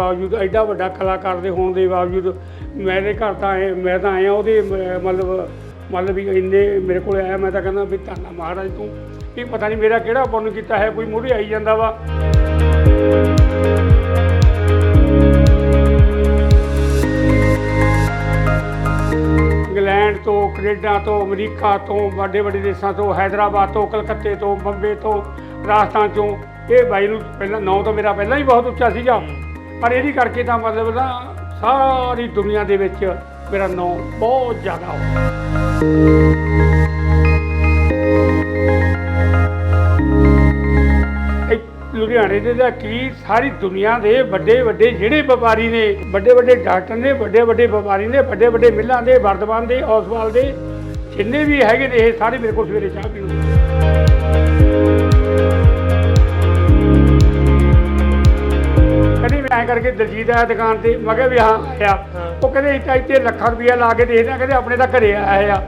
ਬਾਵਜੂਦ ਐਡਾ ਵੱਡਾ ਕਲਾਕਾਰ ਦੇ ਹੋਣ ਦੇ ਬਾਵਜੂਦ ਮੇਰੇ ਘਰ ਤਾਂ ਆਏ, ਮੈਂ ਤਾਂ ਆਇਆ ਉਹਦੇ ਮਤਲਬ ਮਤਲਬ ਵੀ ਇੰਨੇ ਮੇਰੇ ਕੋਲ ਆਇਆ, ਮੈਂ ਤਾਂ ਕਹਿੰਦਾ ਵੀ ਧੰਨਾ ਮਹਾਰਾਜ ਤੂੰ। ਵੀ ਪਤਾ ਨਹੀਂ ਮੇਰਾ ਕਿਹੜਾ ਪੁੰਨ ਕੀਤਾ ਹੈ, ਕੋਈ ਮੂਹਰੇ ਆਈ ਜਾਂਦਾ ਵਾ। ਇੰਗਲੈਂਡ ਤੋਂ, ਕੈਨੇਡਾ ਤੋਂ, ਅਮਰੀਕਾ ਤੋਂ, ਵੱਡੇ ਵੱਡੇ ਦੇਸ਼ਾਂ ਤੋਂ, ਹੈਦਰਾਬਾਦ ਤੋਂ, ਕਲਕੱਤੇ ਤੋਂ, ਬੰਬੇ ਤੋਂ, ਰਾਜਸਥਾਨ ਤੋਂ ਇਹ ਬਾਈ ਨੂੰ ਪਹਿਲਾਂ, ਨੌ ਤੋਂ ਮੇਰਾ ਪਹਿਲਾਂ ਹੀ ਬਹੁਤ ਉੱਚਾ ਸੀਗਾ। ਪਰ ਇਹਦੀ ਕਰਕੇ ਤਾਂ ਮਤਲਬ ਨਾ ਸਾਰੀ ਦੁਨੀਆ ਦੇ ਵਿੱਚ ਮੇਰਾ ਨਾਂ ਬਹੁਤ ਜ਼ਿਆਦਾ ਹੋ ਲੁਧਿਆਣੇ ਦੇ ਦਾ ਕੀ ਸਾਰੀ ਦੁਨੀਆ ਦੇ ਵੱਡੇ ਵੱਡੇ ਜਿਹੜੇ ਵਪਾਰੀ ਨੇ, ਵੱਡੇ ਵੱਡੇ ਡਾਕਟਰ ਨੇ, ਵੱਡੇ ਵੱਡੇ ਵਪਾਰੀ ਨੇ, ਵੱਡੇ ਵੱਡੇ ਮਿੱਲਾਂ ਦੇ ਵਰਦਮਾਨ ਦੇ, ਔਸਵਾਲ ਦੇ, ਜਿੰਨੇ ਵੀ ਹੈਗੇ ਨੇ, ਇਹ ਸਾਰੇ ਮੇਰੇ ਕੋਲ ਸਵੇਰੇ ਚਾਹ ਪੀਣ। ਐਂ ਕਰਕੇ ਦਲਜੀਤ ਆਇਆ ਦੁਕਾਨ ਤੇ ਮੈਂ ਕਿਹਾ ਵੀ ਹਾਂ ਆਇਆ। ਉਹ ਕਹਿੰਦੇ ਇੱਥੇ ਇੱਥੇ ਲੱਖਾਂ ਰੁਪਇਆ ਲਾ ਕੇ ਦੇਖਦੇ ਆ ਕਹਿੰਦੇ ਆਪਣੇ ਤਾਂ ਘਰੇ ਆਇਆ ਆ।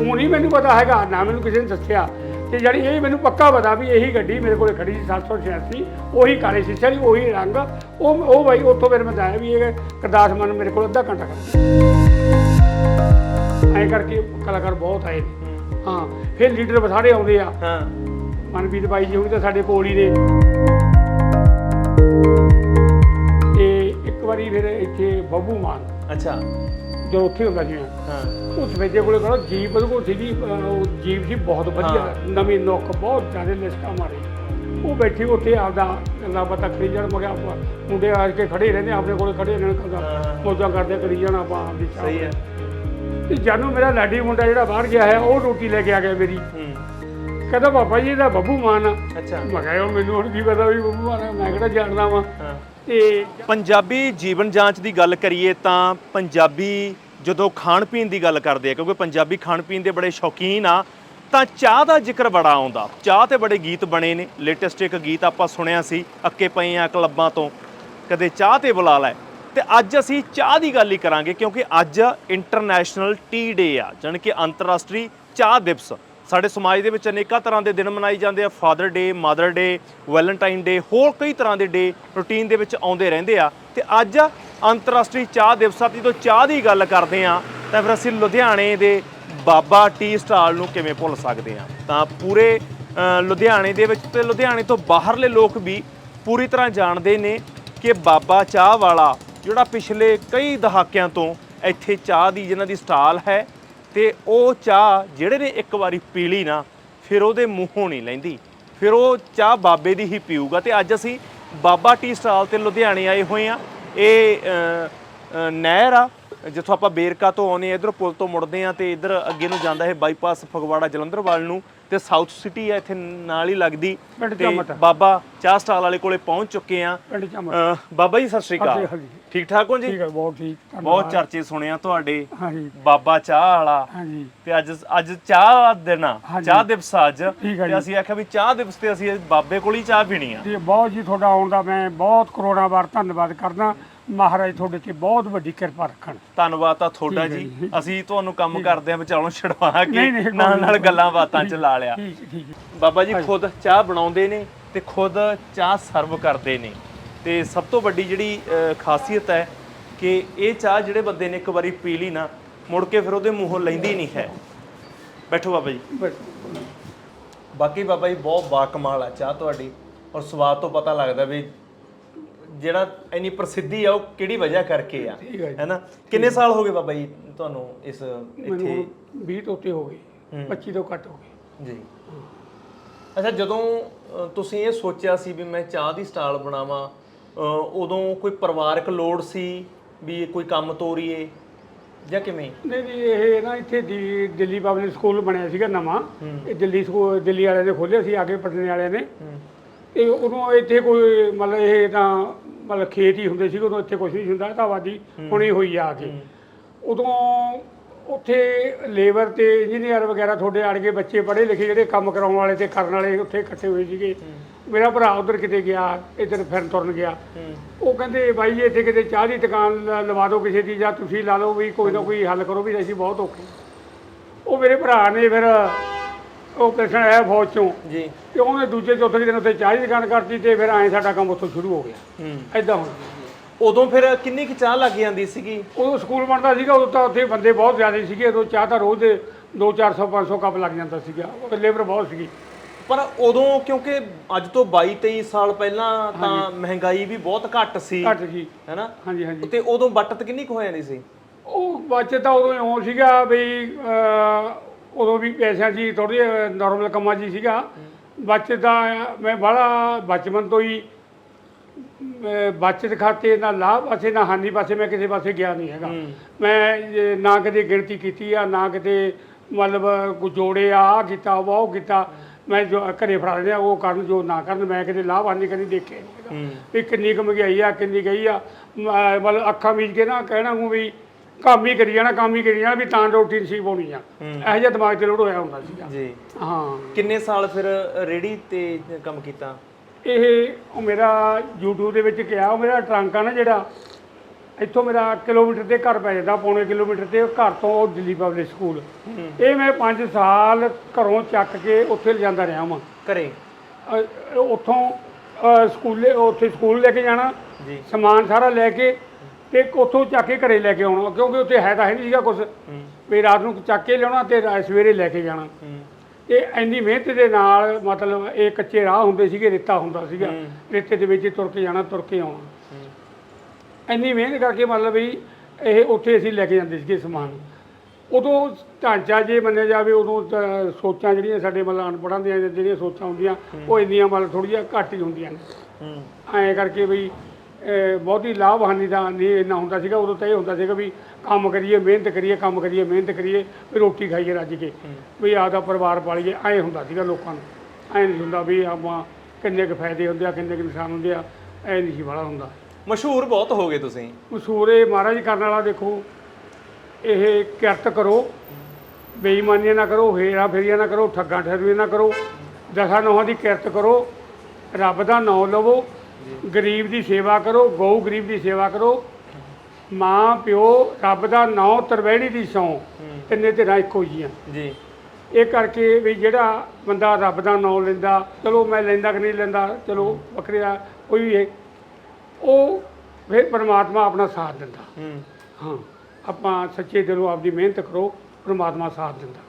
ਉਹ ਨਹੀਂ ਮੈਨੂੰ ਪਤਾ ਹੈਗਾ ਨਾ ਮੈਨੂੰ ਕਿਸੇ ਨੇ ਦੱਸਿਆ। ਤੇ ਜਿਹੜੀ ਇਹ ਮੈਨੂੰ ਪੱਕਾ ਪਤਾ ਵੀ ਇਹੀ ਗੱਡੀ ਮੇਰੇ ਕੋਲੇ ਖੜੀ ਸੀ 786 ਉਹੀ ਕਾਲੇ ਸ਼ੀਸ਼ੇ ਵਾਲੀ ਉਹੀ ਰੰਗ। ਉਹ ਉਹ ਬਾਈ ਉੱਥੋਂ ਫਿਰ ਮੈਂ ਦੱਸਿਆ ਵੀ ਇਹ ਕਰਦਾਸ ਮਨ ਮੇਰੇ ਕੋਲ ਅੱਧਾ ਘੰਟਾ ਐਂ ਕਰਕੇ ਕਲਾਕਾਰ ਬਹੁਤ ਆਏ ਹਾਂ। ਫਿਰ ਲੀਡਰ ਬਸਾਰੇ ਆਉਂਦੇ ਆ। ਹਾਂ। ਮਨਪ੍ਰੀਤ ਬਾਈ ਜੀ ਹੁਣੀ ਤਾਂ ਸਾਡੇ ਕੋਲ ਹੀ ਨੇ। ਤੇ ਇੱਕ ਵਾਰੀ ਫਿਰ ਇੱਥੇ ਬੱਬੂ ਮਾਨ ਅੱਛਾ। ਜੋ ਉੱਥੇ ਹੁੰਦਾ ਸੀ ਮੈਂ ਹਾਂ। ਉਸ ਵੇਲੇ ਕੋਲੇ ਕਰੋ ਜੀਪ ਉਹਦੇ ਕੋਲ ਸੀਗੀ ਉਹ ਜੀਪ ਸੀ ਬਹੁਤ ਵਧੀਆ। ਨਵੀਂ ਨੁੱਕ ਬਹੁਤ ਜ਼ਿਆਦਾ ਲਿਸਟਾਂ ਮਾਰੇ। ਉਹ ਬੈਠੀ ਉੱਥੇ ਆਪਦਾ ਗੱਲਾਂ ਬਾਤਾਂ ਕਰੀ ਜਾਣ ਮਗਰ ਆਪਾਂ ਮੁੰਡੇ ਆ ਕੇ ਖੜੇ ਰਹਿੰਦੇ ਆਪਣੇ ਕੋਲ ਖੜੇ ਰਹਿਣ। ਕਦਾ ਮੌਜਾਂ ਕਰਦੇ ਕਰੀ ਜਾਣ ਆਪਾਂ ਆਪਦੀ ਸਹੀ ਹੈ। ਤੇ ਜਾਨੂੰ ਮੇਰਾ ਲਾਡੀ ਮੁੰਡਾ ਜਿਹੜਾ ਬਾਹਰ ਗਿਆ ਹੈ ਉਹ ਰੋਟੀ ਲੈ ਕੇ ਆ ਗਿਆ ਮੇਰੀ। ਕਹਿੰਦਾ ਪਾਪਾ ਜੀ ਇਹਦਾ ਬੱਬੂ ਮਾਨ ਆ। ਅੱਛਾ। ਮੈਂ ਕਿਹਾ ਯਾਰ ਮੈਨੂੰ ਹੁਣ ਕੀ ਪਤਾ ਵੀ ਬੱਬੂ ਮਾਨ ਆ, ਮੈਂ ਕਿਹੜਾ ਜਾਣਦਾ ਵਾਂ? ਤੇ ਪੰਜਾਬੀ ਜੀਵਨ ਜਾਂਚ ਦੀ ਗੱਲ ਕਰੀਏ ਤਾਂ ਪੰਜਾਬੀ ਜਦੋਂ ਖਾਣ ਪੀਣ ਦੀ ਗੱਲ ਕਰਦੇ ਆ ਕਿਉਂਕਿ ਪੰਜਾਬੀ ਖਾਣ ਪੀਣ ਦੇ ਬੜੇ ਸ਼ੌਕੀਨ ਆ ਤਾਂ ਚਾਹ ਦਾ ਜ਼ਿਕਰ ਬੜਾ ਆਉਂਦਾ। ਚਾਹ ਤੇ ਬੜੇ ਗੀਤ ਬਣੇ ਨੇ। ਲੇਟੈਸਟ ਇੱਕ ਗੀਤ ਆਪਾਂ ਸੁਣਿਆ ਸੀ ਅੱਕੇ ਪਏ ਆ ਕਲੱਬਾਂ ਤੋਂ। ਕਦੇ ਚਾਹ ਤੇ ਬੁਲਾ ਲੈ। ਤੇ ਅੱਜ ਅਸੀਂ ਚਾਹ ਦੀ ਗੱਲ ਹੀ ਕਰਾਂਗੇ ਕਿਉਂਕਿ ਅੱਜ ਇੰਟਰਨੈਸ਼ਨਲ ਟੀ ਡੇ ਆ ਜਾਣੀ ਕਿ ਅੰਤਰਰਾਸ਼ਟਰੀ ਚਾਹ ਦਿਵਸ। ਸਾਡੇ ਸਮਾਜ ਦੇ ਵਿੱਚ ਅਨੇਕਾਂ ਤਰ੍ਹਾਂ ਦੇ ਦਿਨ ਮਨਾਏ ਜਾਂਦੇ ਆ father day mother day Valentine day ਹੋਰ ਕਈ ਤਰ੍ਹਾਂ ਦੇ ਡੇ ਰੂਟੀਨ ਦੇ ਵਿੱਚ ਆਉਂਦੇ ਰਹਿੰਦੇ ਆ। ਤੇ ਅੱਜ ਅੰਤਰਰਾਸ਼ਟਰੀ ਚਾਹ ਦਿਵਸ ਆ ਜਦੋਂ ਚਾਹ ਦੀ ਗੱਲ ਕਰਦੇ ਆ, ਤਾਂ ਫਿਰ ਅਸੀਂ ਲੁਧਿਆਣੇ ਦੇ ਬਾਬਾ ਟੀ ਸਟਾਲ ਨੂੰ ਕਿਵੇਂ ਭੁੱਲ ਸਕਦੇ ਆ? ਤਾਂ ਪੂਰੇ ਲੁਧਿਆਣੇ ਦੇ ਵਿੱਚ ਤੇ ਲੁਧਿਆਣੇ ਤੋਂ ਬਾਹਰਲੇ ਲੋਕ ਵੀ ਪੂਰੀ ਤਰ੍ਹਾਂ ਜਾਣਦੇ ਨੇ ਕਿ ਬਾਬਾ ਚਾਹ ਵਾਲਾ, ਜਿਹੜਾ ਪਿਛਲੇ ਕਈ ਦਹਾਕਿਆਂ ਤੋਂ ਇੱਥੇ ਚਾਹ ਦੀ ਜਿਹਨਾਂ ਦੀ ਸਟਾਲ ਹੈ ਤੇ ਉਹ ਚਾਹ ਜਿਹੜੇ ਨੇ ਇੱਕ ਵਾਰੀ ਪੀ ਲਈ ਨਾ, ਫਿਰ ਉਹਦੇ ਮੂੰਹੋਂ ਨਹੀਂ ਲੈਂਦੀ। ਫਿਰ ਉਹ ਚਾਹ ਬਾਬੇ ਦੀ ਹੀ ਪੀਊਗਾ ਤੇ ਅੱਜ ਅਸੀਂ ਬਾਬਾ ਟੀ ਸਟਾਲ ਤੇ ਲੁਧਿਆਣੇ ਆਏ ਹੋਏ ਆ ਇਹ ਨਹਿਰ ਆ, ਜਿੱਥੋਂ ਆਪਾਂ ਬੇਰਕਾ ਤੋਂ ਆਉਨੇ ਇਧਰ ਪੁਲ ਤੋਂ ਮੁੜਦੇ ਆ ਤੇ ਇਧਰ ਅੱਗੇ ਨੂੰ ਜਾਂਦਾ ਹੈ ਬਾਈਪਾਸ ਫਗਵਾੜਾ ਜਲੰਧਰ ਵੱਲ ਨੂੰ। ਤੇ ਸਾਊਥ ਸਿਟੀ ਆ ਇੱਥੇ ਨਾਲ ਹੀ ਲੱਗਦੀ ਤੇ। ਬਾਬਾ ਚਾਹ ਸਟਾਲ ਵਾਲੇ ਕੋਲੇ ਪਹੁੰਚ ਚੁੱਕੇ ਆ ਬਾਬਾ ਜੀ ਸਤਿ ਸ਼੍ਰੀ ਅਕਾਲ। ਠੀਕ ਠਾਕ ਹੋ ਜੀ ਠੀਕ ਹੈ ਬਹੁਤ ਠੀਕ। ਬਹੁਤ ਚਰਚੇ ਸੁਣਿਆ ਤੁਹਾਡੇ ਬਾਬਾ ਚਾਹ ਵਾਲਾ ਤੇ ਅੱਜ ਅੱਜ ਚਾਹ ਦਿਨ ਆ। ਚਾਹ ਦਿਵਸ ਅੱਜ ਤੇ। ਅਸੀਂ ਆਖਿਆ ਵੀ ਚਾਹ ਦਿਵਸ ਤੇ ਅਸੀਂ ਬਾਬੇ ਕੋਲ ਹੀ ਚਾਹ ਪੀਣੀ ਆ ਜੀ ਬਹੁਤ ਜੀ ਤੁਹਾਡਾ ਆਉਣ ਦਾ ਮੈਂ ਬਹੁਤ ਕਰੋੜਾਂ ਵਾਰ ਧੰਨਵਾਦ ਕਰਦਾ ਮਹਾਰਾਜ ਤੁਹਾਡੇ ਤੇ ਬਹੁਤ ਵੱਡੀ ਕਿਰਪਾ ਰੱਖਣ। ਧੰਨਵਾਦ ਤਾਂ ਤੁਹਾਡਾ ਠੀਕ ਹੈ ਜੀ। ਜੀ। ਅਸੀਂ ਤੁਹਾਨੂੰ ਕੰਮ ਕਰਦੇ ਆ ਵਿਚਾਲੋਂ ਛਡਵਾ ਕੇ ਨਹੀਂ, ਨਹੀਂ, ਕੋਈ ਨਾਲ ਨਾਲ ਨਹੀਂ। ਗੱਲਾਂ ਬਾਤਾਂ ਚ ਲਾ ਲਿਆ। ਠੀਕ ਠੀਕ ਹੈ। ਬਾਬਾ ਜੀ ਖੁਦ ਚਾਹ ਬਣਾਉਂਦੇ ਨੇ ਤੇ ਖੁਦ ਚਾਹ ਸਰਵ ਕਰਦੇ ਨੇ। ਤੇ ਸਭ ਤੋਂ ਵੱਡੀ ਜਿਹੜੀ ਅ, ਖਾਸੀਅਤ ਹੈ ਕਿ ਇਹ ਚਾਹ ਜਿਹੜੇ ਬੰਦੇ ਨੇ ਇੱਕ ਵਾਰੀ ਪੀ ਲਈ ਨਾ ਮੁੜ ਕੇ ਫਿਰ ਉਹਦੇ ਮੂੰਹੋਂ ਲੈਂਦੀ ਨਹੀਂ ਹੈ। ਬੈਠੋ ਬਾਬਾ ਜੀ। ਬਸ। ਬਾਕੀ ਬਾਬਾ ਜੀ ਬਹੁਤ ਬਾਕਮਾਲ ਆ ਚਾਹ ਤੁਹਾਡੀ। ਔਰ ਸਵਾਦ ਤੋਂ ਪਤਾ ਲੱਗਦਾ ਵੀ ਜਿਹੜਾ ਇੰਨੀ ਪ੍ਰਸਿੱਧੀ ਆ ਉਹ ਕਿਹੜੀ ਵਜ੍ਹਾ ਕਰਕੇ ਆ? ਠੀਕ ਹੈ ਜੀ। ਹੈਨਾ? ਕਿੰਨੇ ਸਾਲ ਹੋ ਗਏ ਬਾਬਾ ਜੀ ਤੁਹਾਨੂੰ ਇਸ ਮੈਨੂੰ ਇੱਥੇ? ਹੁਣ 20 ਤੋਂ ਉੱਤੇ ਹੋ ਗਏ ਹੂੰ। 25 ਤੋਂ ਘੱਟ ਹੋ ਗਏ। ਜੀ। ਅੱਛਾ ਜਦੋਂ ਅ, ਤੁਸੀਂ ਇਹ ਸੋਚਿਆ ਸੀ ਵੀ ਮੈਂ ਚਾਹ ਦੀ ਸਟਾਲ ਬਣਾਵਾਂ ਅ, ਉਦੋਂ ਕੋਈ ਪਰਿਵਾਰਕ ਲੋੜ ਸੀ ਵੀ ਕੋਈ ਕੰਮ ਤੋਰੀਏ ਜਾਂ ਕਿਵੇਂ? ਨਹੀਂ ਨਹੀਂ ਇਹ ਨਾ ਇੱਥੇ ਦੀ ਦਿੱਲੀ ਪਬਲਿਕ ਸਕੂਲ ਬਣਿਆ ਸੀਗਾ ਨਵਾਂ। ਇਹ ਦਿੱਲੀ ਸਕੂਲ ਦਿੱਲੀ ਵਾਲਿਆਂ ਨੇ ਖੋਲ੍ਹਿਆ ਸੀ ਆਗੇ ਪਟਨੇ ਵਾਲਿਆਂ ਨੇ। ਤੇ ਉਦੋਂ ਇੱਥੇ ਕੋਈ ਮਤਲਬ ਇਹ ਤਾਂ ਮਤਲਬ ਖੇਤ ਹੀ ਹੁੰਦੇ ਸੀ ਉਦੋਂ ਇੱਥੇ ਕੁਝ ਨਹੀਂ ਹੁੰਦਾ ਤਾਂ ਆਬਾਦੀ ਹੁਣੀ ਹੋਈ ਆ ਕੇ। ਉਦੋਂ ਉੱਥੇ ਲੇਬਰ ਤੇ ਇੰਜੀਨੀਅਰ ਵਗੈਰਾ ਤੁਹਾਡੇ ਆੜ ਕੇ ਬੱਚੇ ਪੜ੍ਹੇ ਲਿਖੇ ਜਿਹੜੇ ਕੰਮ ਕਰਾਉਣ ਵਾਲੇ ਤੇ ਕਰਨ ਵਾਲੇ ਉੱਥੇ ਇਕੱਠੇ ਹੋਏ ਸੀਗੇ। ਮੇਰਾ ਭਰਾ ਉਧਰ ਕਿਤੇ ਗਿਆ ਇੱਧਰ ਫਿਰਨ ਤੁਰਨ ਗਿਆ। ਉਹ ਕਹਿੰਦੇ ਬਾਈ ਇੱਥੇ ਕਿਤੇ ਚਾਹ ਦੀ ਦੁਕਾਨ ਲਵਾ ਦਿਓ ਕਿਸੇ ਦੀ ਜਾਂ ਤੁਸੀਂ ਲਾ ਲਓ ਵੀ ਕੋਈ ਨਾ ਕੋਈ ਹੱਲ ਕਰੋ ਵੀ ਅਸੀਂ ਬਹੁਤ ਔਖੇ ਉਹ ਮੇਰੇ ਭਰਾ ਨੇ ਫਿਰ ਉਹ ਪੇਸ਼ੈਂਟ ਆਇਆ ਫੌਜ ਚੋਂ। ਜੀ। ਤੇ ਉਹਨੇ ਦੂਜੇ ਚੌਥੇ ਦਿਨ ਉੱਥੇ ਚਾਹ ਦੀ ਦੁਕਾਨ ਕਰਤੀ ਤੇ ਫਿਰ ਐਂ ਸਾਡਾ ਕੰਮ ਉੱਥੋਂ ਸ਼ੁਰੂ ਹੋ ਗਿਆ। ਹੂੰ। ਐਦਾਂ ਹੁੰਦਾ ਉਦੋਂ ਫਿਰ ਕਿੰਨੀ ਕੁ ਚਾਹ ਲੱਗ ਜਾਂਦੀ ਸੀਗੀ? ਉਦੋਂ ਸਕੂਲ ਬਣਦਾ ਸੀਗਾ ਉਦੋਂ ਤਾਂ ਉੱਥੇ ਬੰਦੇ ਬਹੁਤ ਜ਼ਿਆਦਾ ਸੀਗੇ। ਉਦੋਂ ਚਾਹ ਤਾਂ ਰੋਜ਼ ਦੇ 2 400 500 ਕੱਪ ਲੱਗ ਜਾਂਦਾ ਸੀਗਾ। ਉਹ ਲੇਬਰ ਬਹੁਤ ਸੀਗੀ। ਪਰ ਉਦੋਂ ਕਿਉਂਕਿ ਅੱਜ ਤੋਂ 22 23 ਸਾਲ ਪਹਿਲਾਂ ਤਾਂ ਮਹਿੰਗਾਈ ਵੀ ਬਹੁਤ ਘੱਟ ਸੀ। ਘੱਟ ਜੀ ਹੈਨਾ? ਹਾਂਜੀ ਹਾਂਜੀ। ਤੇ ਉਦੋਂ ਬਚਤ ਕਿੰਨੀ ਕੁ ਹੋ ਜਾਂਦੀ ਸੀ? ਉਹ ਬੱਚੇ ਤਾਂ ਉਦੋਂ ਇਉਂ ਸੀਗਾ ਵੀ ਅਹ, ਉਦੋਂ ਵੀ ਪੈਸਿਆਂ ਦੀ ਥੋੜੀ ਨਾਰਮਲ ਕੰਮਾਂ 'ਚ ਹੀ ਸੀਗਾ। ਬੱਚੇ ਦਾ ਮੈਂ ਬੜਾ ਬਚਪਨ ਤੋਂ ਹੀ ਅਹ, ਬੱਚਤ ਖਾਤੇ ਨਾ ਲਾਭ ਪਾਸੇ ਨਾ ਹਾਨੀ ਪਾਸੇ ਮੈਂ ਕਿਸੇ ਪਾਸੇ ਗਿਆ ਨਹੀਂ ਹੈਗਾ। ਮੈਂ ਨਾ ਕਦੇ ਗਿਣਤੀ ਕੀਤੀ ਆ ਨਾ ਕਿਤੇ ਮਤਲਬ ਕੋਈ ਜੋੜੇ ਆ ਕੀਤਾ ਉਹ ਕੀਤਾ ਮੈਂ ਜੋ ਘਰੇ ਫੜਾ ਲਿਆ ਉਹ ਕਰਨ ਜੋ ਨਾ ਕਰਨ ਮੈਂ ਕਿਤੇ ਲਾਭ ਹਾਨੀ ਕਦੀ ਦੇਖਿਆ ਨਹੀਂ ਹੈਗਾ। ਵੀ ਕਿੰਨੀ ਕੁ ਮਹਿੰਗਾਈ ਆ ਕਿੰਨੀ ਗਈ ਆ। ਮ- ਮਤਲਬ ਅੱਖਾਂ ਮੀਚ ਕੇ ਨਾ ਕਹਿਣਾ ਹੂੰ ਵੀ ਕੰਮ ਹੀ ਕਰੀ ਜਾਣਾ ਕੰਮ ਹੀ ਕਰੀ ਜਾਣਾ ਵੀ ਤਾਂ ਰੋਟੀ ਨਸੀਬ ਹੋਣੀ ਆ। ਇਹੋ ਜਿਹਾ ਦਿਮਾਗ 'ਚ ਲੋੜ ਹੋਇਆ ਹੁੰਦਾ ਸੀਗਾ। ਜੀ। ਹਾਂ। ਕਿੰਨੇ ਸਾਲ ਫਿਰ ਰੇੜੀ ਤੇ ਕੰਮ ਕੀਤਾ? ਇਹ ਉਹ ਮੇਰਾ YouTube ਦੇ ਵਿੱਚ ਗਿਆ ਉਹ ਮੇਰਾ ਟਰੰਕ ਆ ਨਾ ਜਿਹੜਾ ਇੱਥੋਂ ਮੇਰਾ ਕਿਲੋਮੀਟਰ ਤੇ ਘਰ ਪੈ ਜਾਂਦਾ ਪੌਣੇ ਕਿਲੋਮੀਟਰ ਤੇ ਘਰ ਤੋਂ ਉਹ ਦਿੱਲੀ ਪਬਲਿਕ ਸਕੂਲ ਇਹ ਮੈਂ 5 ਸਾਲ ਘਰੋਂ ਚੱਕ ਕੇ ਉੱਥੇ ਲਿਜਾਂਦਾ ਰਿਹਾ ਵਾਂ। ਘਰੇ? ਉੱਥੋਂ ਸਕੂਲੇ ਉੱਥੇ ਸਕੂਲ ਲੈ ਕੇ ਜਾਣਾ ਜੀ। ਸਮਾਨ ਸਾਰਾ ਲੈ ਕੇ ਤੇ ਉੱਥੋਂ ਚੱਕ ਕੇ ਘਰੇ ਲੈ ਕੇ ਆਉਣਾ ਕਿਉਂਕਿ ਉੱਥੇ ਹੈ ਤਾਂ ਹੈ ਨਹੀਂ ਸੀਗਾ ਕੁਝ ਵੀ ਰਾਤ ਨੂੰ ਚੱਕ ਕੇ ਲਿਆਉਣਾ ਤੇ ਰਾ- ਸਵੇਰੇ ਲੈ ਕੇ ਜਾਣਾ। ਤੇ ਇੰਨੀ ਮਿਹਨਤ ਦੇ ਨਾਲ ਮਤਲਬ ਇਹ ਕੱਚੇ ਰਾਹ ਹੁੰਦੇ ਸੀਗੇ ਰੇਤਾ ਹੁੰਦਾ ਸੀਗਾ। ਰੇਤੇ ਦੇ ਵਿੱਚ ਤੁਰ ਕੇ ਜਾਣਾ ਤੁਰ ਕੇ ਆਉਣਾ। ਇੰਨੀ ਮਿਹਨਤ ਕਰਕੇ ਮਤਲਬ ਵੀ ਇਹ ਉੱਥੇ ਅਸੀਂ ਲੈ ਕੇ ਜਾਂਦੇ ਸੀਗੇ ਸਮਾਨ। ਉਦੋਂ ਢਾਂਚਾ ਜੇ ਮੰਨਿਆ ਜਾਵੇ ਉਦੋਂ ਤਾਂ ਸੋਚਾਂ ਜਿਹੜੀਆਂ ਸਾਡੇ ਮਤਲਬ ਅਨਪੜ੍ਹਾਂ ਦੀਆਂ ਜਿਹੜੀਆਂ ਸੋਚਾਂ ਹੁੰਦੀਆਂ ਉਹ ਇੰਨੀਆਂ ਮਤਲਬ ਥੋੜ੍ਹੀਆਂ ਘੱਟ ਹੀ ਹੁੰਦੀਆਂ ਨੇ। ਐਂ ਕਰਕੇ ਵੀ ਅਹ, ਬਹੁਤੀ ਲਾਭ ਹਾਨੀ ਦਾ ਨਹੀਂ ਇੰਨਾ ਹੁੰਦਾ ਸੀਗਾ। ਉਦੋਂ ਤਾਂ ਇਹ ਹੁੰਦਾ ਸੀਗਾ ਵੀ ਕੰਮ ਕਰੀਏ ਮਿਹਨਤ ਕਰੀਏ ਕੰਮ ਕਰੀਏ ਮਿਹਨਤ ਕਰੀਏ ਵੀ ਰੋਟੀ ਖਾਈਏ ਰੱਜ ਕੇ। ਵੀ ਆਪਦਾ ਪਰਿਵਾਰ ਪਾਲੀਏ ਐਂ ਹੁੰਦਾ ਸੀਗਾ ਲੋਕਾਂ ਨੂੰ। ਐਂ ਨਹੀਂ ਹੁੰਦਾ ਵੀ ਆਪਾਂ ਕਿੰਨੇ ਕੁ ਫਾਇਦੇ ਹੁੰਦੇ ਆ ਕਿੰਨੇ ਕੁ ਨੁਕਸਾਨ ਹੁੰਦੇ ਆ ਐਂ ਨਹੀਂ ਸੀ ਬੜਾ ਹੁੰਦਾ। ਮਸ਼ਹੂਰ ਬਹੁਤ ਹੋ ਗਏ ਤੁਸੀਂ। ਮਸ਼ਹੂਰ ਇਹ ਮਹਾਰਾਜ ਕਰਨ ਵਾਲਾ ਦੇਖੋ ਇਹ ਕਿਰਤ ਕਰੋ ਬੇਈਮਾਨੀਆਂ ਨਾ ਕਰੋ ਹੇਰਾ ਫੇਰੀਆਂ ਨਾ ਕਰੋ ਠੱਗਾਂ ਠਰਵੀਆਂ ਨਾ ਕਰੋ ਦਸਾਂ ਨੌਹਾਂ ਦੀ ਕਿਰਤ ਕਰੋ ਰੱਬ ਦਾ ਨਾਮ ਲਵੋ ਗਰੀਬ ਦੀ ਸੇਵਾ ਕਰੋ ਗਊ ਗਰੀਬ ਦੀ ਸੇਵਾ ਕਰੋ। ਮਾਂ ਪਿਓ ਰੱਬ ਦਾ ਨਾਮ ਤਰਵੈੜੀ ਦੀ ਸੌ ਤਿੰਨੇ ਧਿਰਾਂ ਇੱਕੋ ਜੀਆਂ ਜੀ। ਇਹ ਕਰਕੇ ਵੀ ਜਿਹੜਾ ਬੰਦਾ ਰੱਬ ਦਾ ਨਾਮ ਲੈਂਦਾ ਚਲੋ ਮੈਂ ਲੈਂਦਾ ਕਿ ਨਹੀਂ ਲੈਂਦਾ ਚਲੋ ਵੱਖਰੀ ਕੋਈ ਵੀ ਹੈ। ਉਹ ਫਿਰ ਪਰਮਾਤਮਾ ਆਪਣਾ ਸਾਥ ਦਿੰਦਾ। ਹੂੰ। ਹਾਂ ਆਪਾਂ ਸੱਚੇ ਦਿਲੋਂ ਆਪਦੀ ਮਿਹਨਤ ਕਰੋ ਪਰਮਾਤਮਾ ਸਾਥ ਦਿੰਦਾ।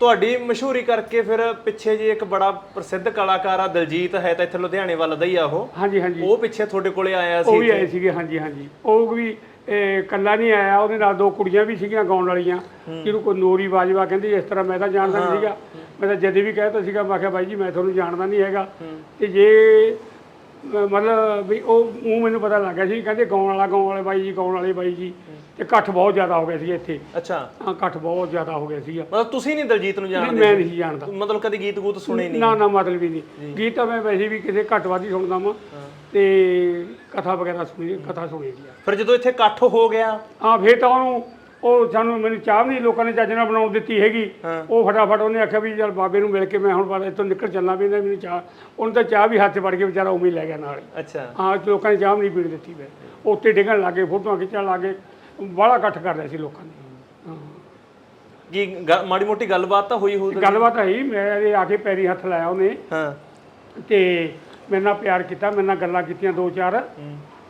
ਤੁਹਾਡੀ ਮਸ਼ਹੂਰੀ ਕਰਕੇ ਫਿਰ ਪਿੱਛੇ ਜੀ ਇੱਕ ਬੜਾ ਪ੍ਰਸਿੱਧ ਕਲਾਕਾਰ ਆ ਦਲਜੀਤ ਹੈ ਤਾਂ ਇੱਥੇ ਲੁਧਿਆਣੇ ਵੱਲ ਦਾ ਹੀ ਆ ਉਹ। ਹਾਂਜੀ ਹਾਂਜੀ। ਉਹ ਪਿੱਛੇ ਤੁਹਾਡੇ ਕੋਲੇ ਆਇਆ ਉਹ ਸੀ ਵੀ ਆਏ ਸੀਗੇ ਹਾਂਜੀ ਹਾਂਜੀ। ਉਹ ਵੀ ਇਕੱਲਾ ਨਹੀਂ ਆਇਆ ਉਹਦੇ ਨਾਲ ਦੋ ਕੁੜੀਆਂ ਵੀ ਸੀਗੀਆਂ ਗਾਉਣ ਵਾਲੀਆਂ। ਜਿਹਨੂੰ ਕੋਈ ਨੂਰੀ ਬਾਜਵਾ ਕਹਿੰਦੀ ਇਸ ਤਰ੍ਹਾਂ ਮੈਂ ਤਾਂ ਜਾਣਦਾ ਨਹੀਂ ਸੀਗਾ। ਮੈਂ ਤਾਂ ਜਦੇ ਵੀ ਕਹਿਤਾ ਸੀਗਾ ਮੈਂ ਕਿਹਾ ਬਾਈ ਜੀ ਮੈਂ ਤੁਹਾਨੂੰ ਜਾਣਦਾ ਨਹੀਂ ਹੈਗਾ। ਤੇ ਜੇ ਮ- ਮਤਲਬ ਵੀ ਉਹ ਉਹ ਮੈਨੂੰ ਪਤਾ ਲੱਗ ਗਿਆ ਸੀ ਕਹਿੰਦੇ ਗਾਉਣ ਵਾਲਾ ਗਾਉਣ ਵਾਲੇ ਬਾਈ ਜੀ ਗਾਉਣ ਵਾਲੇ ਬਾਈ ਜੀ ਤੇ ਇਕੱਠ ਬਹੁਤ ਜ਼ਿਆਦਾ ਹੋ ਗਿਆ ਸੀ ਇੱਥੇ। ਅੱਛਾ। ਹਾਂ ਇਕੱਠ ਬਹੁਤ ਜ਼ਿਆਦਾ ਹੋ ਗਿਆ ਸੀਗਾ। ਮਤਲਬ ਤੁਸੀਂ ਨਹੀਂ ਦਲਜੀਤ ਨੂੰ ਨਹੀਂ ਜਾਣਦੇ ਮੈਂ ਨਹੀਂ ਜਾਣਦਾ। ਮਤਲਬ ਕਦੇ ਗੀਤ ਗੂਤ ਸੁਣੇ ਨਹੀਂ? ਨਾ ਨਾ ਮਤਲਬ ਹੀ ਨਹੀਂ। ਗੀਤ ਤਾਂ ਮੈਂ ਵੈਸੇ ਵੀ ਕਿਸੇ ਘੱਟ ਵੱਧ ਹੀ ਸੁਣਦਾ ਵਾਂ ਤੇ ਕਥਾ ਵਗੈਰਾ ਸੁਣੀ ਕਥਾ ਸੁਣੀ ਦੀ ਆ। ਫਿਰ ਜਦੋਂ ਇੱਥੇ ਇਕੱਠ ਹੋ ਗਿਆ? ਹਾਂ ਫੇਰ ਤਾਂ ਉਹਨੂੰ ਉਹ ਸਾਨੂੰ ਮੈਨੂੰ ਚਾਹ ਵੀ ਨਹੀਂ ਲੋਕਾਂ ਨੇ ਚੱਜ ਨਾਲ ਬਣਾਉਣ ਦਿੱਤੀ ਹੈਗੀ। ਹਾਂ। ਉਹ ਫਟਾਫਟ ਉਹਨੇ ਆਖਿਆ ਵੀ ਚੱਲ ਬਾਬੇ ਨੂੰ ਮਿਲ ਕੇ ਮੈਂ ਹੁਣ ਬਾਅਦ ਇੱਥੋਂ ਨਿਕਲ ਚੱਲਣਾ ਵੀ ਮੈਨੂੰ ਚਾਹ ਉਹਨੂੰ ਤਾਂ ਚਾਹ ਵੀ ਹੱਥ 'ਚ ਫੜ ਕੇ ਵਿਚਾਰਾ ਉਵੇਂ ਹੀ ਲੈ ਗਿਆ ਨਾਲ। ਹੀ। ਅੱਛਾ। ਹਾਂ ਲੋਕਾਂ ਨੇ ਚਾਹ ਵੀ ਨਹੀਂ ਪੀਣ ਦਿੱਤੀ ਫਿਰ। ਉੱਤੇ ਡਿੱਗਣ ਲੱਗੇ ਫੋਟੋਆਂ ਖਿੱਚਣ ਲੱਗੇ ਬੜਾ ਇਕੱਠ ਕਰ ਰਿਹਾ ਸੀ ਲੋਕਾਂ ਨੇ। ਹਾਂ। ਕੀ ਮਾੜੀ ਮੋਟੀ ਗੱਲਬਾਤ ਤਾਂ ਹੋਈ ਹੋਊ ਗੱਲਬਾਤ ਆਈ ਮੇਰੇ ਆ ਕੇ ਪੈਰੀ ਹੱਥ ਲਾਇਆ ਉਹਨੇ। ਹਾਂ। ਤੇ ਮੇਰੇ ਨਾਲ ਪਿਆਰ ਕੀਤਾ ਮੇਰੇ ਨਾਲ ਗੱਲਾਂ ਕੀਤੀਆਂ ਦੋ ਚਾਰ।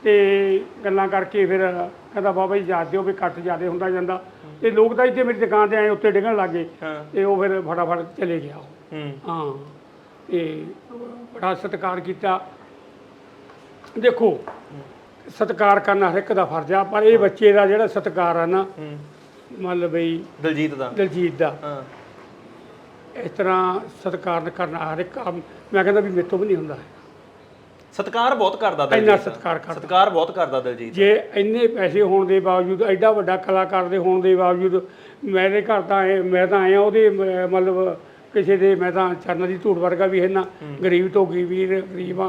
ਤੇ ਗੱਲਾਂ ਕਰਕੇ ਫਿਰ ਕਹਿੰਦਾ ਬਾਬਾ ਜੀ ਯਾਦ ਦਿਓ ਵੀ ਕੱਟ ਜ਼ਿਆਦੇ ਹੁੰਦਾ ਜਾਂਦਾ। ਤੇ ਲੋਕ ਤਾਂ ਇੱਥੇ ਮੇਰੀ ਦੁਕਾਨ ਤੇ ਆਏ ਉੱਤੇ ਡਿੱਗਣ ਲੱਗੇ ਹਾਂ। ਤੇ ਉਹ ਫਿਰ ਫਟਾਫਟ ਚਲੇ ਗਿਆ ਉਹ। ਹੂੰ। ਹਾਂ। ਤੇ ਬੜਾ ਸਤਿਕਾਰ ਕੀਤਾ। ਦੇਖੋ ਸਤਿਕਾਰ ਕਰਨਾ ਹਰ ਇੱਕ ਦਾ ਫਰਜ਼ ਆ ਪਰ ਇਹ ਬੱਚੇ ਦਾ ਜਿਹੜਾ ਸਤਿਕਾਰ ਆ ਨਾ ਹੂੰ। ਮਤਲਬ ਬਈ ਦਲਜੀਤ ਦਾ। ਦਲਜੀਤ ਦਾ। ਹਾਂ। ਇਸ ਤਰ੍ਹਾਂ ਸਤਿਕਾਰ ਕਰਨਾ ਹਰ ਇੱਕ ਮੈਂ ਕਹਿੰਦਾ ਵੀ ਮੇਥੋਂ ਵੀ ਨਹੀਂ ਹੁੰਦਾ। ਸਤਿਕਾਰ ਬਹੁਤ ਕਰਦਾ ਇੰਨਾ ਦਲਜੀਤ ਸਤਿਕਾਰ ਕਰਦਾ। ਸਤਿਕਾਰ ਬਹੁਤ ਕਰਦਾ ਦਲਜੀਤ ਜੇ ਇੰਨੇ ਪੈਸੇ ਹੋਣ ਦੇ ਬਾਵਜੂਦ ਐਡਾ ਵੱਡਾ ਕਲਾਕਾਰ ਦੇ ਹੋਣ ਦੇ ਬਾਵਜੂਦ ਮੇਰੇ ਘਰ ਤਾਂ ਆਏ ਮੈਂ ਤਾਂ ਆਇਆ ਉਹਦੇ ਮ- ਮਤਲਬ ਕਿਸੇ ਦੇ ਮੈਂ ਤਾਂ ਚਰਨਾਂ ਦੀ ਧੂੜ ਵਰਗਾ ਵੀ ਹੈ। ਨਾ ਗਰੀਬ ਤੋਂ ਗਰੀਬ ਗਰੀਬ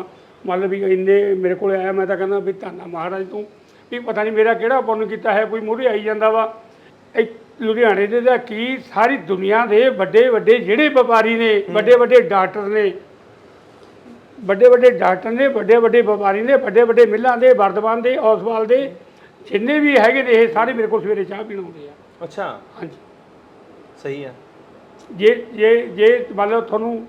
ਮਤਲਬ ਵੀ ਇੰਨੇ ਮੇਰੇ ਕੋਲ ਆਇਆ ਮੈਂ ਤਾਂ ਕਹਿੰਦਾ ਵੀ ਧੰਨਾ ਮਹਾਰਾਜ ਤੂੰ। ਵੀ ਪਤਾ ਨਹੀਂ ਮੇਰਾ ਕਿਹੜਾ ਪੁੰਨ ਕੀਤਾ ਹੈ ਕੋਈ ਮੂਹਰੇ ਆਈ ਜਾਂਦਾ ਵਾ। ਇਹ ਲੁਧਿਆਣੇ ਦੇ ਦਾ ਕੀ ਸਾਰੀ ਦੁਨੀਆ ਦੇ ਵੱਡੇ ਵੱਡੇ ਜਿਹੜੇ ਵਪਾਰੀ ਨੇ ਵੱਡੇ ਵੱਡੇ ਡਾਕਟਰ ਨੇ ਵੱਡੇ ਵੱਡੇ ਡਾਕਟਰ ਨੇ ਵੱਡੇ ਵੱਡੇ ਵਪਾਰੀ ਨੇ ਵੱਡੇ ਵੱਡੇ ਮਿੱਲਾਂ ਦੇ ਵਰਦਮਾਨ ਦੇ ਔਸਵਾਲ ਦੇ ਜਿੰਨੇ ਵੀ ਹੈਗੇ ਨੇ ਇਹ ਸਾਰੇ ਮੇਰੇ ਕੋਲ ਸਵੇਰੇ ਚਾਹ ਪੀਣ ਆਉਂਦੇ ਆ। ਅੱਛਾ। ਹਾਂਜੀ। ਸਹੀ ਆ। ਜੇ ਜੇ ਜੇ ਮੰਨ ਲਓ ਤੁਹਾਨੂੰ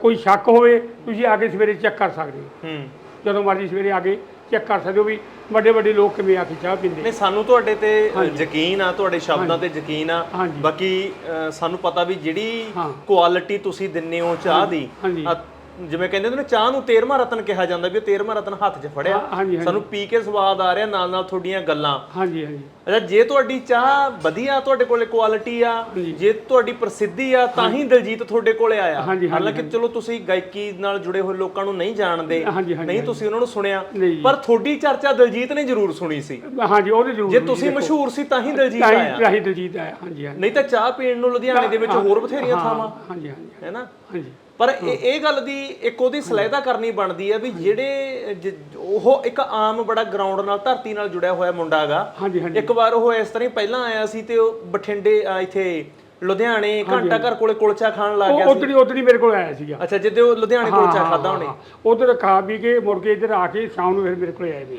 ਕੋਈ ਸ਼ੱਕ ਹੋਵੇ ਤੁਸੀਂ ਆ ਕੇ ਸਵੇਰੇ ਚੈੱਕ ਕਰ ਸਕਦੇ ਹੋ। ਹੂੰ। ਜਦੋਂ ਮਰਜ਼ੀ ਸਵੇਰੇ ਆ ਕੇ ਚੈੱਕ ਕਰ ਸਕਦੇ ਹੋ ਵੀ ਵੱਡੇ ਵੱਡੇ ਲੋਕ ਕਿਵੇਂ ਆ ਕੇ ਚਾਹ ਪੀਂਦੇ ਨਹੀਂ ਸਾਨੂੰ ਤੁਹਾਡੇ ਤੇ ਅ, ਯਕੀਨ ਆ ਤੁਹਾਡੇ ਸ਼ਬਦਾਂ ਤੇ ਯਕੀਨ ਆ। ਹਾਂਜੀ। ਬਾਕੀ ਅ, ਸਾਨੂੰ ਪਤਾ ਵੀ ਜਿਹੜੀ ਹਾਂ। ਕੁਆਲਿਟੀ ਤੁਸੀਂ ਦਿੰਨੇ ਹੋ ਚਾਹ ਦੀ ਹਾਂਜੀ। ਅ, ਜਿਵੇਂ ਕਹਿੰਦੇ ਹੁੰਦੇ ਨੇ ਚਾਹ ਨੂੰ 13ਵਾਂ ਰਤਨ ਕਿਹਾ ਜਾਂਦਾ ਵੀ ਉਹ 13ਵਾਂ ਰਤਨ ਹੱਥ 'ਚ ਫੜਿਆ। ਹਾਂ, ਹਾਂਜੀ, ਹਾਂਜੀ। ਸਾਨੂੰ ਪੀ ਕੇ ਸਵਾਦ ਆ ਰਿਹਾ ਨਾਲ ਨਾਲ ਤੁਹਾਡੀਆਂ ਗੱਲਾਂ। ਹਾਂਜੀ ਹਾਂਜੀ। ਅੱਛਾ ਜੇ ਤੁਹਾਡੀ ਚਾਹ ਵਧੀਆ ਤੁਹਾਡੇ ਕੋਲੇ ਕੁਆਲਿਟੀ ਆ ਜੇ ਤੁਹਾਡੀ ਪ੍ਰਸਿੱਧੀ ਆ ਤਾਂ ਹੀ ਦਿਲਜੀਤ ਤੁਹਾਡੇ ਕੋਲੇ ਆਇਆ। ਹਾਂਜੀ, ਹਾਂਜੀ, ਹਾਲਾਂਕਿ ਚਲੋ ਤੁਸੀਂ ਗਾਇਕੀ ਨਾਲ ਜੁੜੇ ਹੋਏ ਲੋਕਾਂ ਨੂੰ ਨਹੀਂ ਜਾਣਦੇ ਹਾਂਜੀ, ਹਾਂਜੀ, ਨਹੀਂ ਤੁਸੀਂ ਉਹਨਾਂ ਨੂੰ ਸੁਣਿਆ ਨਹੀਂ। ਪਰ ਤੁਹਾਡੀ ਚਰਚਾ ਦਿਲਜੀਤ ਨੇ ਜ਼ਰੂਰ ਸੁਣੀ ਸੀ। ਹਾਂਜੀ ਉਹਦੇ ਜ਼ਰੂਰ ਜੇ ਤੁਸੀਂ ਮਸ਼ਹੂਰ ਸੀ ਤਾਂ ਹੀ ਦਿਲਜੀਤ ਤਾਂ ਆਇਆ ਹੀ ਰਾਹੀ ਦਲਜੀਤ ਆਇਆ ਹਾਂਜੀ ਹਾਂਜੀ। ਨਹੀਂ ਤਾਂ ਚਾਹ ਪੀਣ ਨੂੰ ਲੁਧਿਆਣੇ ਦੇ ਵਿੱਚ ਹੋਰ ਬਥੇਰੀਆਂ ਹਾਂ, ਥਾਵਾਂ। ਹਾਂਜੀ ਹਾਂਜੀ। ਹੈ ਨਾ? ਹਾਂਜੀ। ਪਰ ਇਹ ਇਹ ਗੱਲ ਦੀ ਇੱਕ ਉਹਦੀ ਸਲਾਹਤਾ ਕਰਨੀ ਬਣਦੀ ਹੈ ਵੀ ਜਿਹੜੇ ਜ- ਉਹ ਇੱਕ ਆਮ ਬੜਾ ਗਰਾਊਂਡ ਨਾਲ ਧਰਤੀ ਨਾਲ ਜੁੜਿਆ ਹੋਇਆ ਮੁੰਡਾ ਹੈਗਾ ਹਾਂਜੀ ਇੱਕ ਵਾਰ ਉਹ ਇਸ ਤਰ੍ਹਾਂ ਹੀ ਪਹਿਲਾਂ ਆਇਆ ਸੀ ਤੇ ਉਹ ਬਠਿੰਡੇ ਇੱਥੇ ਲੁਧਿਆਣੇ ਘੰਟਾ ਘਰ ਕੋਲੇ ਕੁਲਚਾ ਖਾਣ ਲੱਗ ਗਿਆ ਉਹ ਉਤਰੀ ਉਤਰੀ ਮੇਰੇ ਕੋਲ ਆਇਆ ਸੀਗਾ। ਅੱਛਾ ਜਿੱਦੇ ਉਹ ਲੁਧਿਆਣੇ ਕੁਲਚਾ ਖਾਦਾ ਉਹਨੇ? ਉਧਰ ਖਾ ਪੀ ਕੇ ਮੁੜ ਕੇ ਇੱਧਰ ਆ ਕੇ ਸ਼ਾਮ ਨੂੰ ਫਿਰ ਮੇਰੇ ਕੋਲ ਆਏ। ਨੇ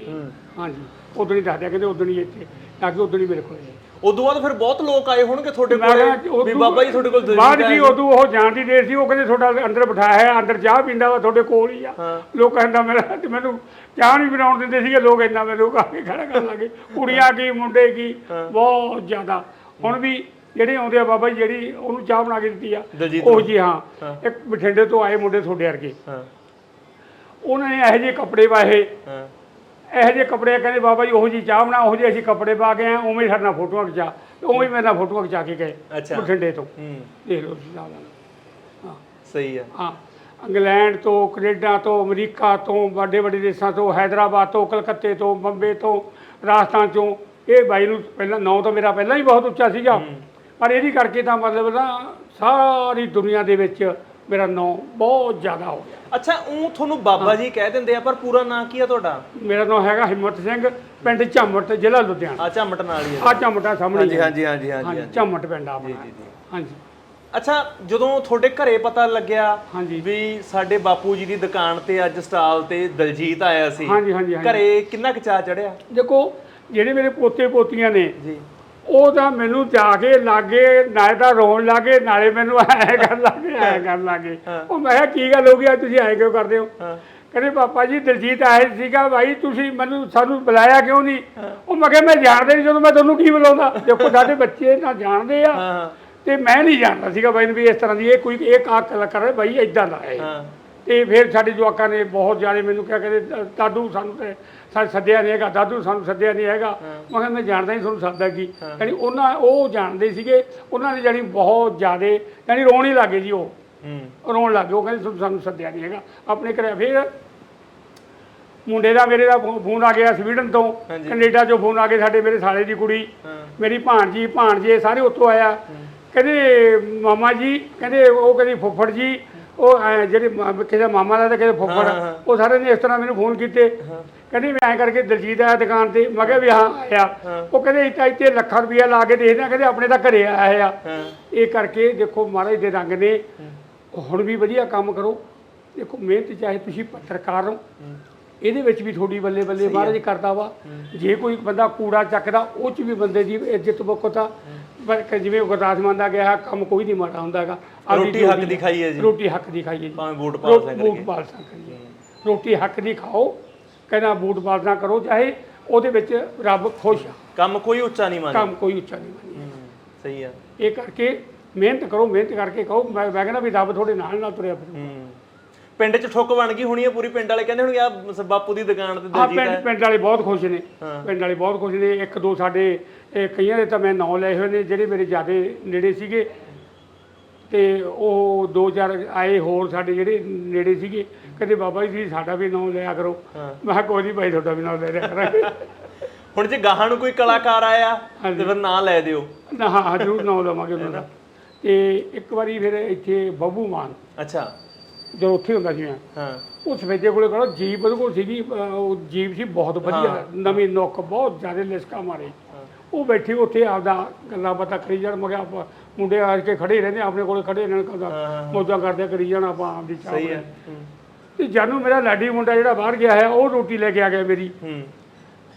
ਹਾਂਜੀ। ਉਦੋਂ ਹੀ ਦੱਸਦਿਆ ਕਹਿੰਦੇ ਉਦੋਂ ਹੀ ਇੱਥੇ। ਆ ਕੇ ਉਦੋਂ ਹੀ ਮੇਰੇ ਕੋਲ ਆਏ ਉਦੋਂ ਬਾਅਦ ਫਿਰ ਬਹੁਤ ਲੋਕ ਆਏ ਹੋਣਗੇ ਤੁਹਾਡੇ ਮੈਂ ਕਿਹਾ ਕੋਲੇ ਵੀ ਬਾਬਾ ਜੀ ਤੁਹਾਡੇ ਕੋਲ ਬਾਅਦ ਕੀ ਉਦੋਂ ਉਹ ਜਾਣ ਦੀ ਦੇਰ ਸੀ ਉਹ ਕਹਿੰਦੇ ਤੁਹਾਡਾ ਅੰਦਰ ਬਿਠਾਇਆ ਹੈ ਅੰਦਰ ਚਾਹ ਪੀਂਦਾ ਵਾ ਤੁਹਾਡੇ ਕੋਲ ਹੀ ਆ। ਲੋਕ ਕਹਿੰਦਾ ਮੇਰਾ ਤੇ ਮੈਨੂੰ ਚਾਹ ਨਹੀਂ ਬਣਾਉਣ ਦਿੰਦੇ ਸੀਗੇ ਲੋਕ ਇੰਨਾ ਮੈਨੂੰ ਆ ਕੇ ਖੜਾ ਕਰਨ ਲੱਗੇ। ਕੁੜੀਆਂ ਕੀ ਮੁੰਡੇ ਕੀ ਬਹੁਤ ਜ਼ਿਆਦਾ। ਹੁਣ ਵੀ ਜਿਹੜੇ ਆਉਂਦੇ ਆ ਬਾਬਾ ਜੀ ਜਿਹੜੀ ਉਹਨੂੰ ਚਾਹ ਬਣਾ ਕੇ ਦਿੱਤੀ ਆ ਦਲਜੀਤ ਉਹ ਜੀ ਹਾਂ। ਇੱਕ ਬਠਿੰਡੇ ਤੋਂ ਆਏ ਮੁੰਡੇ ਤੁਹਾਡੇ ਵਰਗੇ। ਹਾਂ। ਉਹਨਾਂ ਨੇ ਇਹੋ ਜਿਹੇ ਕੱਪੜੇ ਪਾਏ ਹਾਂ। ਇਹੋ ਜਿਹੇ ਕੱਪੜੇ ਕਹਿੰਦੇ ਬਾਬਾ ਜੀ ਉਹੋ ਜੀ ਚਾਹ ਬਣਾ ਉਹੋ ਜਿਹੇ ਅਸੀਂ ਕੱਪੜੇ ਪਾ ਕੇ ਆਏ ਉਵੇਂ ਹੀ ਸਾਡੇ ਨਾਲ ਫੋਟੋਆਂ ਖਿਚਾ ਤੇ ਉਵੇਂ ਹੀ ਮੇਰੇ ਨਾਲ ਫੋਟੋਆਂ ਖਿਚਾ ਕੇ ਗਏ ਅੱਛਾ। ਬਠਿੰਡੇ ਤੋਂ। ਹੂੰ। ਦੇਖ ਲਓ ਤੁਸੀਂ ਨਾਲ ਹਾਂ। ਸਹੀ ਆ। ਹਾਂ। ਇੰਗਲੈਂਡ ਤੋਂ ਕੈਨੇਡਾ ਤੋਂ ਅਮਰੀਕਾ ਤੋਂ ਵੱਡੇ ਵੱਡੇ ਦੇਸ਼ਾਂ ਤੋਂ ਹੈਦਰਾਬਾਦ ਤੋਂ ਕਲਕੱਤੇ ਤੋਂ ਬੰਬੇ ਤੋਂ ਰਾਜਸਥਾਨ ਤੋਂ ਇਹ ਬਾਈ ਨੂੰ ਪਹਿਲਾਂ ਨਾਂ ਤਾਂ ਮੇਰਾ ਪਹਿਲਾਂ ਹੀ ਬਹੁਤ ਉੱਚਾ ਸੀਗਾ। ਪਰ ਇਹਦੀ ਕਰਕੇ ਤਾਂ ਮਤਲਬ ਨਾ ਸਾਰੀ ਦੁਨੀਆ ਦੇ ਵਿੱਚ ਮੇਰਾ ਨਾਂ ਬਹੁਤ ਜ਼ਿਆਦਾ ਹੋ ਗਿਆ। ਅੱਛਾ ਉਹ ਤੁਹਾਨੂੰ ਬਾਬਾ ਜੀ ਕਹਿ ਦਿੰਦੇ ਆ ਪਰ ਪੂਰਾ ਨਾਂ ਕੀ ਆ ਤੁਹਾਡਾ? ਮੇਰਾ ਨਾਂ ਹੈਗਾ ਹਿੰਮਤ ਸਿੰਘ ਪਿੰਡ ਝੰਮਟ ਜ਼ਿਲ੍ਹਾ ਲੁਧਿਆਣਾ। ਆ ਝਮਟ ਨਾਲ ਹੀ ਆ। ਆ ਝੰਮਟਾ ਸਾਹਮਣੇ ਹੀ ਹੈ। ਹਾਂਜੀ ਹਾਂਜੀ ਹਾਂਜੀ ਹਾਂਜੀ ਝੰਮਟ ਪਿੰਡ ਆ ਆਪਣਾ। ਜੀ, ਜੀ। ਹਾਂਜੀ। ਅੱਛਾ ਜਦੋਂ ਤੁਹਾਡੇ ਘਰੇ ਪਤਾ ਲੱਗਿਆ ਹਾਂਜੀ। ਵੀ ਸਾਡੇ ਬਾਪੂ ਜੀ ਦੀ ਦੁਕਾਨ ਤੇ ਅੱਜ ਸਟਾਲ ਤੇ ਦਲਜੀਤ ਆਇਆ ਸੀ ਹਾਂਜੀ ਹਾਂਜੀ ਹਾਂਜੀ। ਘਰੇ ਕਿੰਨਾ ਕੁ ਚਾਹ ਚੜਿਆ? ਦੇਖੋ ਜਿਹੜੇ ਮੇਰੇ ਪੋਤੇ ਪੋਤੀਆਂ ਨੇ ਜੀ। ਉਹ ਤਾਂ ਮੈਨੂੰ ਜਾ ਕੇ ਲਾਗੇ ਨਾਲੇ ਤਾਂ ਰੋਣ ਲੱਗੇ ਨਾਲੇ ਮੈਨੂੰ ਐ ਕਰਨ ਲੱਗੇ ਐ ਕਰਨ ਲੱਗੇ। ਉਹ ਮੈਂ ਕਿਹਾ ਕੀ ਗੱਲ ਹੋ ਗਈ? ਅੱਜ ਤੁਸੀਂ ਐ ਕਿਉਂ ਕਰਦੇ ਹੋ? ਕਹਿੰਦੇ ਪਾਪਾ ਜੀ ਦਲਜੀਤ ਆਏ ਸੀਗਾ ਭਾਈ ਤੁਸੀਂ ਮੈਨੂੰ ਸਾਨੂੰ ਬੁਲਾਇਆ ਕਿਉਂ ਨਹੀਂ? ਉਹ ਮੈਂ ਕਿਹਾ ਮੈਂ ਜਾਣਦੇ ਨਹੀਂ ਜਦੋਂ ਮੈਂ ਤੁਹਾਨੂੰ ਕੀ ਬੁਲਾਉਂਦਾ। ਦੇਖੋ ਸਾਡੇ ਬੱਚੇ ਨਾ ਜਾਣਦੇ ਆ ਤੇ ਮੈਂ ਨਹੀਂ ਜਾਣਦਾ ਸੀਗਾ ਬਾਈ ਨੂੰ ਵੀ ਇਸ ਤਰ੍ਹਾਂ ਦੀ ਇਹ ਕੋਈ ਇਹ ਕਾ ਕਰ ਰਿਹਾ ਬਾਈ ਇਦਾਂ ਦਾ ਹਾਂ। ਤੇ ਫਿਰ ਸਾਡੇ ਜਵਾਕਾਂ ਨੇ ਬਹੁਤ ਜ਼ਿਆਦਾ ਮੈਨੂੰ ਕਿਹਾ ਕਹਿੰਦੇ "ਦ- ਦਾਦੂ ਸਾਨੂੰ ਤੇ ਸਾਨੂੰ ਸੱਦਿਆ ਨਹੀਂ ਹੈਗਾ ਦਾਦੂ ਸਾਨੂੰ ਸੱਦਿਆ ਨਹੀਂ ਹੈਗਾ। ਮੈਂ ਕਿਹਾ ਮੈਂ ਜਾਣਦਾ ਨਹੀਂ ਤੁਹਾਨੂੰ ਸੱਦਦਾ ਕੀ ਯਾਨੀ ਉਹਨਾਂ ਉਹ ਜਾਣਦੇ ਸੀਗੇ ਉਹਨਾਂ ਨੇ ਜਾਨੀ ਬਹੁਤ ਜ਼ਿਆਦਾ ਯਾਨੀ ਰੋਣ ਹੀ ਲੱਗੇ ਜੀ ਉਹ। ਹੂੰ। ਰੋਣ ਲੱਗੇ ਉਹ ਕਹਿੰਦੇ ਤੁਹਾਨੂੰ ਸਾਨੂੰ ਸੱਦਿਆ ਨਹੀਂ ਹੈਗਾ। ਆਪਣੇ ਘਰੇ ਫਿਰ ਮੁੰਡੇ ਦਾ ਮੇਰੇ ਦਾ ਫੋਨ ਆ ਗਿਆ ਸਵੀਡਨ ਤੋਂ। ਕੈਨੇਡਾ ਚੋਂ ਫੋਨ ਆ ਗਏ ਸਾਡੇ ਮੇਰੇ ਸਾਲੇ ਦੀ ਕੁੜੀ। ਹਾਂ। ਮੇਰੀ ਭਾਣਜੀ ਭਾਣਜੇ ਸਾਰੇ ਉੱਥੋਂ ਆਇਆ। ਕਹਿੰਦੇ ਮਾਮਾ ਜੀ ਕਹਿੰਦੇ ਉਹ ਕਹਿੰਦੀ ਫੁੱਫੜ ਜੀ ਉਹ ਐਂ ਜਿਹੜੇ ਮਾ- ਕਿਸੇ ਮਾਮਾ ਦਾ ਤੇ ਕਿਸੇ ਫੁੱਫੜ। ਉਹ ਸਾਰੇ ਨੇ ਇਸ ਤਰ੍ਹਾਂ ਮੈਨੂੰ ਫੋਨ ਕੀਤੇ। ਕਹਿੰਦੀ ਮੈਂ ਐਂ ਕਰਕੇ ਦਲਜੀਤ ਆਇਆ ਦੁਕਾਨ ਤੇ ਮੈਂ ਕਿਹਾ ਵੀ ਹਾਂ ਆਇਆ। ਉਹ ਕਹਿੰਦੇ ਇੱਥੇ ਇੱਥੇ ਲੱਖਾਂ ਰੁਪਇਆ ਲਾ ਕੇ ਦੇਖਦੇ ਆ ਕਹਿੰਦੇ ਆਪਣੇ ਤਾਂ ਘਰੇ ਆਇਆ ਆ। ਇਹ ਕਰਕੇ ਦੇਖੋ ਮਹਾਰਾਜ ਦੇ ਰੰਗ ਨੇ। ਹੁਣ ਵੀ ਵਧੀਆ ਕੰਮ ਕਰੋ। ਦੇਖੋ ਮਿਹਨਤ ਚਾਹੇ ਤੁਸੀਂ ਪੱਤਰਕਾਰ ਹੋ। ਇਹਦੇ ਵਿੱਚ ਵੀ ਤੁਹਾਡੀ ਬੱਲੇ ਬੱਲੇ ਮਹਾਰਾਜ ਕਰਦਾ ਵਾ। ਜੇ ਕੋਈ ਬੰਦਾ ਕੂੜਾ ਚੱਕਦਾ ਉਹ ਚ ਵੀ ਬੰਦੇ ਦੀ ਇੱਜ਼ਤ ਬਕਤਾ ਪਰ ਕ- ਜਿਵੇਂ ਗੁਰਦਾਸ ਮੰਨ ਦਾ ਗਿਆ ਕੰਮ ਕੋਈ ਨਹੀਂ ਮਾੜਾ ਹੁੰਦਾਗਾ ਰੋਟੀ ਹੱਕ ਦੀ ਖਾਈ ਹੈ ਜੀ। ਰੋਟੀ ਹੱਕ ਦੀ ਖਾਈਏ ਜੀ। ਭਾਵੇਂ ਵੋਟ ਪਾਸ ਰੋ- ਨਾ। ਬੂਟ ਕਰਕੇ ਪਾਲਸਾ ਕਰੀਏ ਰੋਟੀ ਹੱਕ ਦੀ ਖਾਓ ਕਹਿੰਦਾ ਬੂਟ ਪਾਲਸਾ ਕਰੋ ਚਾਹੇ ਉਹਦੇ ਵਿੱਚ ਰੱਬ ਖੁਸ਼ ਆ। ਕੰਮ ਕੋਈ ਉੱਚਾ ਨਹੀਂ ਮੰਨਦਾ ਕੰਮ ਕੋਈ ਉੱਚਾ ਨਹੀਂ ਹੂੰ, ਸਹੀ ਆ। ਇਹ ਕਰਕੇ ਮਿਹਨਤ ਕਰੋ ਮਿਹਨਤ ਕਰਕੇ ਕਹੋ ਮੈਂ ਮੈਂ ਕਹਿੰਦਾ ਵੀ ਰੱਬ ਤੁਹਾਡੇ ਨਾਲ ਨਾਲ ਤੁਰਿਆ ਫਿਰੂ ਹੂੰ। ਪਿੰਡ 'ਚ ਠੁੱਕ ਬਣ ਗਈ ਹੋਣੀ ਹੈ ਪੂਰੀ ਪਿੰਡ ਵਾਲੇ ਕਹਿੰਦੇ ਹੋਣਗੇ ਆ ਬਾਪੂ ਦੀ ਦੁਕਾਨ ਤੇ ਆ ਦਲਜੀਤ ਪਿੰਡ ਹੈ ਪਿੰਡ ਵਾਲੇ ਬਹੁਤ ਖੁਸ਼ ਨੇ। ਪਿੰਡ ਵਾਲੇ ਬਹੁਤ ਖੁਸ਼ ਨੇ। ਇੱਕ ਦੋ ਸਾਡੇ ਇਹ ਕਈਆਂ ਦੇ ਤਾਂ ਮੈਂ ਨਾਂ ਲਏ ਹੋਏ ਨੇ ਜਿਹੜੇ ਮੇਰੇ ਜਿਆਦੇ ਨੇੜੇ ਸੀਗੇ ਤੇ ਉਹ ਦੋ ਚਾਰ ਆਏ ਹੋਰ ਸਾਡੇ ਜਿਹੜੇ ਨੇੜੇ ਸੀਗੇ ਕਹਿੰਦੇ ਬਾਬਾ ਜੀ ਤੁਸੀਂ ਸਾਡਾ ਵੀ ਨਾਂ ਲਿਆ ਕਰੋ। ਮੈਂ ਕਿਹਾ ਕੋਈ ਨਹੀਂ ਭਾਈ ਤੁਹਾਡਾ ਵੀ ਨਾਂ ਲੈ ਲਿਆ ਕਰਾਂਗੇ। ਹੁਣ ਜੇ ਗਾਹਾਂ ਨੂੰ ਕੋਈ ਕਲਾਕਾਰ ਆਇਆ ਤੇ ਫਿਰ ਨਾਂ ਲੈ ਦਿਓ। ਨਾ ਹਾਂ ਜ਼ਰੂਰ ਨਾਂ ਲਵਾਂਗੇ ਉਹਨਾਂ ਦਾ। ਤੇ ਇੱਕ ਵਾਰੀ ਫਿਰ ਇੱਥੇ ਬੱਬੂ ਮਾਨ ਅੱਛਾ। ਜਦੋਂ ਉੱਥੇ ਹੁੰਦਾ ਸੀ ਮੈਂ ਹਾਂ। ਉਹ ਸਵੇਜੇ ਕੋਲੇ ਕਹਿੰਦਾ ਜੀਪ ਉਹਦੇ ਕੋਲ ਸੀਗੀ ਉਹ ਜੀਪ ਸੀ ਬਹੁਤ ਵਧੀਆ ਨਵੀਂ ਨੁੱਕ ਬਹੁਤ ਜ਼ਿਆਦਾ ਲਿਸਕਾ ਮਾਰੇ। ਉਹ ਬੈਠੀ ਉੱਥੇ ਆਪਦਾ ਗੱਲਾਂ ਬਾਤਾਂ ਕਰੀ ਜਾਣ ਮੈਂ ਕਿਹਾ ਆਪਾਂ ਮੁੰਡੇ ਆ ਕੇ ਖੜੇ ਰਹਿੰਦੇ ਆਪਣੇ ਕੋਲੇ ਖੜੇ ਰਹਿਣ ਕਦਾ ਮੌਜਾਂ ਕਰਦੇ ਕਰੀ ਜਾਣ ਆਪਾਂ ਆਪਦੀ ਚਾਹ ਸਹੀ ਹੈ। ਬਣਾਈ। ਤੇ ਜਾਨੂੰ ਮੇਰਾ ਲਾਡੀ ਮੁੰਡਾ ਜਿਹੜਾ ਬਾਹਰ ਗਿਆ ਹੈ ਉਹ ਰੋਟੀ ਲੈ ਕੇ ਆ ਗਿਆ ਮੇਰੀ। ਹੂੰ।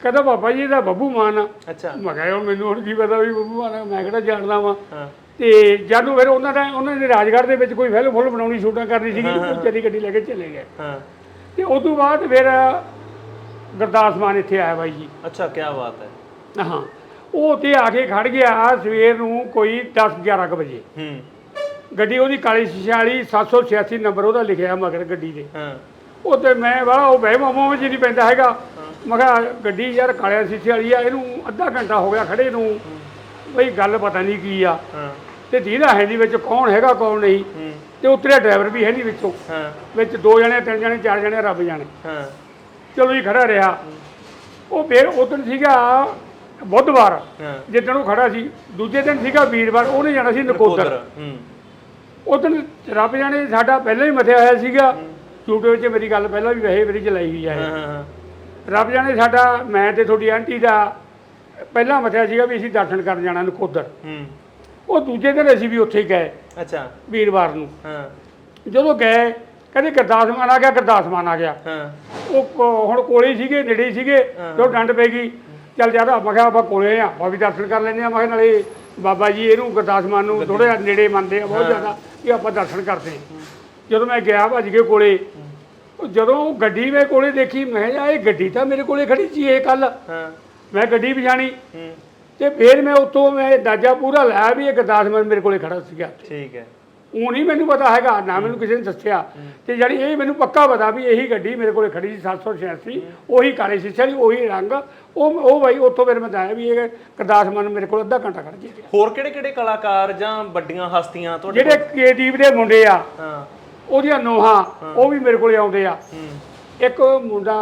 ਕਹਿੰਦਾ ਬਾਬਾ ਜੀ ਇਹਦਾ ਬੱਬੂ ਮਾਨ ਆ। ਅੱਛਾ। ਮੈਂ ਕਿਹਾ ਮੈਨੂੰ ਹੁਣ ਕੀ ਪਤਾ ਵੀ ਬੱਬੂ ਮਾਨ ਆ ਮੈਂ ਕਿਹੜਾ ਜਾਣਦਾ ਵਾਂ? ਤੇ ਜਦੋਂ ਫਿਰ ਉਹਨਾਂ ਦਾ ਉਹਨਾਂ ਨੇ ਰਾਜਗੜ੍ਹ ਦੇ ਵਿੱਚ ਕੋਈ ਫਿਲਮ ਫੁੱਲ ਬਣਾਉਣੀ ਸ਼ੂਟਿੰਗ ਕਰਨੀ ਸੀਗੀ ਉਹ ਚਰੀ ਗੱਡੀ ਲੈ ਕੇ ਚਲੇ ਗਏ। ਹਾਂ। ਤੇ ਉਸ ਤੋਂ ਬਾਅਦ ਫਿਰ ਗੁਰਦਾਸ ਮਾਨ ਇੱਥੇ ਆਇਆ ਬਾਈ ਜੀ। ਅੱਛਾ ਕੀ ਬਾਤ ਹੈ। ਹਾਂ। ਉਹ ਤੇ ਆ ਕੇ ਖੜ ਗਿਆ ਸਵੇਰ ਨੂੰ ਕੋਈ 10 11 ਕੁ ਵਜੇ। ਹੂੰ। ਗੱਡੀ ਉਹਦੀ ਕਾਲੀ ਸ਼ੀਸ਼ੇ ਵਾਲੀ 786 ਨੰਬਰ ਉਹਦਾ ਲਿਖਿਆ ਮਗਰ ਗੱਡੀ ਦੇ ਹਾਂ। ਉਹ ਤੇ ਮੈਂ ਵਾਲਾ ਉਹ ਬਹਿ ਮਾਮਾ ਵਿੱਚ ਨਹੀਂ ਪੈਂਦਾ ਹੈਗਾ। ਮੈਂ ਕਿਹਾ ਗੱਡੀ ਯਾਰ ਕਾਲਿਆ ਸ਼ੀਸ਼ੇ ਵਾਲੀ ਆ ਇਹਨੂੰ ਅੱਧਾ ਘੰਟਾ ਹੋ ਗਿਆ ਖੜੇ ਨੂੰ। ਬਈ ਗੱਲ ਪਤਾ ਨਹੀਂ ਕੀ ਆ। ਤੇ ਦੀਦਾ ਹੈ ਨਹੀਂ ਵਿੱਚ ਕੌਣ ਹੈਗਾ ਕੌਣ ਨਹੀਂ। ਤੇ ਉਤਰਿਆ ਡਰਾਈਵਰ ਵੀ ਹੈ ਨਹੀਂ ਵਿੱਚੋਂ। ਹਾਂ। ਵਿੱਚ ਦੋ ਜਣੇ ਤਿੰਨ ਜਣੇ ਚਾਰ ਜਣੇ ਰੱਬ ਜਾਣੇ। ਹਾਂ। ਚਲੋ ਜੀ ਖੜਾ ਰਿਹਾ। ਉਹ ਫਿਰ ਉਦੋਂ ਸੀਗਾ ਬੁੱਧਵਾਰ ਹਾਂ। ਜਿੱਦਣ ਉਹ ਖੜਾ ਸੀ ਦੂਜੇ ਦਿਨ ਸੀਗਾ ਵੀਰਵਾਰ ਉਹਨੇ ਜਾਣਾ ਸੀ ਨਕੋਦਰ। ਹੂੰ। ਉਦੋਂ ਰੱਬ ਜਾਣੇ ਸਾਡਾ ਪਹਿਲਾਂ ਹੀ ਮਥਿਆ ਹੋਇਆ ਸੀਗਾ। ਝੂਟੇ ਵਿੱਚ ਮੇਰੀ ਗੱਲ ਪਹਿਲਾਂ ਵੀ ਵਹੇ ਮੇਰੀ ਚਲਾਈ ਹੋਈ ਆ ਹਾਂ। ਹਾਂ ਹਾਂ। ਰੱਬ ਜਾਣੇ ਸਾਡਾ ਮੈਂ ਤੇ ਤੁਹਾਡੀ ਆਂਟੀ ਦਾ ਪਹਿਲਾਂ ਮਥਿਆ ਸੀਗਾ ਵੀ ਅਸੀਂ ਦਰਸ਼ਨ ਕਰਨ ਜਾਣਾ ਨਕੋਦਰ। ਹੂੰ। ਉਹ ਦੂਜੇ ਦਿਨ ਅਸੀਂ ਵੀ ਉੱਥੇ ਹੀ ਗਏ ਅੱਛਾ। ਵੀਰਵਾਰ ਨੂੰ। ਹਾਂ। ਜਦੋਂ ਗਏ ਕਹਿੰਦੇ ਗੁਰਦਾਸ ਮਾਨ ਆ ਗਿਆ ਗੁਰਦਾਸ ਮਾਨ ਆ ਗਿਆ। ਹਾਂ। ਉਹ ਕੋ- ਹੁਣ ਕੋਲੇ ਹੀ ਸੀਗੇ ਨੇੜੇ ਹੀ ਸੀਗੇ ਤੇ ਉਹ ਡੰਡ ਪੈ ਗਈ ਚੱਲ ਜ਼ਿਆਦਾ ਮੈਂ ਕਿਹਾ ਆਪਾਂ ਕੋਲੇ ਆ ਆਪਾਂ ਵੀ ਦਰਸ਼ਨ ਕਰ ਲੈਂਦੇ ਆ। ਮੈਂ ਕਿਹਾ ਨਾਲੇ ਬਾਬਾ ਜੀ ਇਹਨੂੰ ਗੁਰਦਾਸ ਮਾਨ ਨੂੰ ਥੋੜਾ ਜਿਹਾ ਨੇੜੇ ਮੰਨਦੇ ਆ ਬਹੁਤ ਜ਼ਿਆਦਾ ਕਿ ਆਪਾਂ ਦਰਸ਼ਨ ਕਰਦੇ ਆ। ਜਦੋਂ ਮੈਂ ਗਿਆ ਭੱਜ ਕੇ ਕੋਲੇ ਉਹ ਜਦੋਂ ਉਹ ਗੱਡੀ ਮੈਂ ਕੋਲੇ ਦੇਖੀ ਮੈਂ ਕਿਹਾ ਇਹ ਗੱਡੀ ਤਾਂ ਮੇਰੇ ਕੋਲੇ ਖੜੀ ਸੀ ਇਹ ਕੱਲ ਮੈਂ ਗੱਡੀ ਪਛਾਣੀ ਤੇ ਫਿਰ ਮੈਂ ਉੱਥੋਂ ਮੈਂ ਦਾਜਾ ਪੂਰਾ ਲਾਇਆ ਵੀ ਇਹ ਗੁਰਦਾਸ ਮਾਨ ਮੇਰੇ ਕੋਲੇ ਖੜਾ ਸੀਗਾ। ਠੀਕ ਹੈ। ਉਹ ਨਹੀਂ ਮੈਨੂੰ ਪਤਾ ਹੈਗਾ ਨਾ ਮੈਨੂੰ ਕਿਸੇ ਨੇ ਦੱਸਿਆ। ਤੇ ਜਿਹੜੀ ਇਹ ਮੈਨੂੰ ਪੱਕਾ ਪਤਾ ਵੀ ਇਹੀ ਗੱਡੀ ਮੇਰੇ ਕੋਲੇ ਖੜੀ ਸੀ 786 ਉਹੀ ਕਾਲੇ ਸ਼ੀਸ਼ੇ ਵਾਲੀ ਉਹੀ ਰੰਗ। ਉਹ ਉਹ ਬਾਈ ਉੱਥੋਂ ਫਿਰ ਮੈਂ ਦੱਸਿਆ ਵੀ ਇਹ ਕਰਦਾਸ ਮਨ ਮੇਰੇ ਕੋਲ ਅੱਧਾ ਘੰਟਾ ਖੜ ਗਿਆ। ਹੋਰ ਕਿਹੜੇ ਕਿਹੜੇ ਕਲਾਕਾਰ ਜਾਂ ਵੱਡੀਆਂ ਹਸਤੀਆਂ ਤੁਹਾਡੇ ਜਿਹੜੇ ਕੇਦੀਪ ਦੇ ਮੁੰਡੇ ਆ ਹਾਂ। ਉਹਦੀਆਂ ਨੋਹਾਂ ਉਹ ਵੀ ਮੇਰੇ ਕੋਲੇ ਆਉਂਦੇ ਆ। ਇੱਕ ਮੁੰਡਾ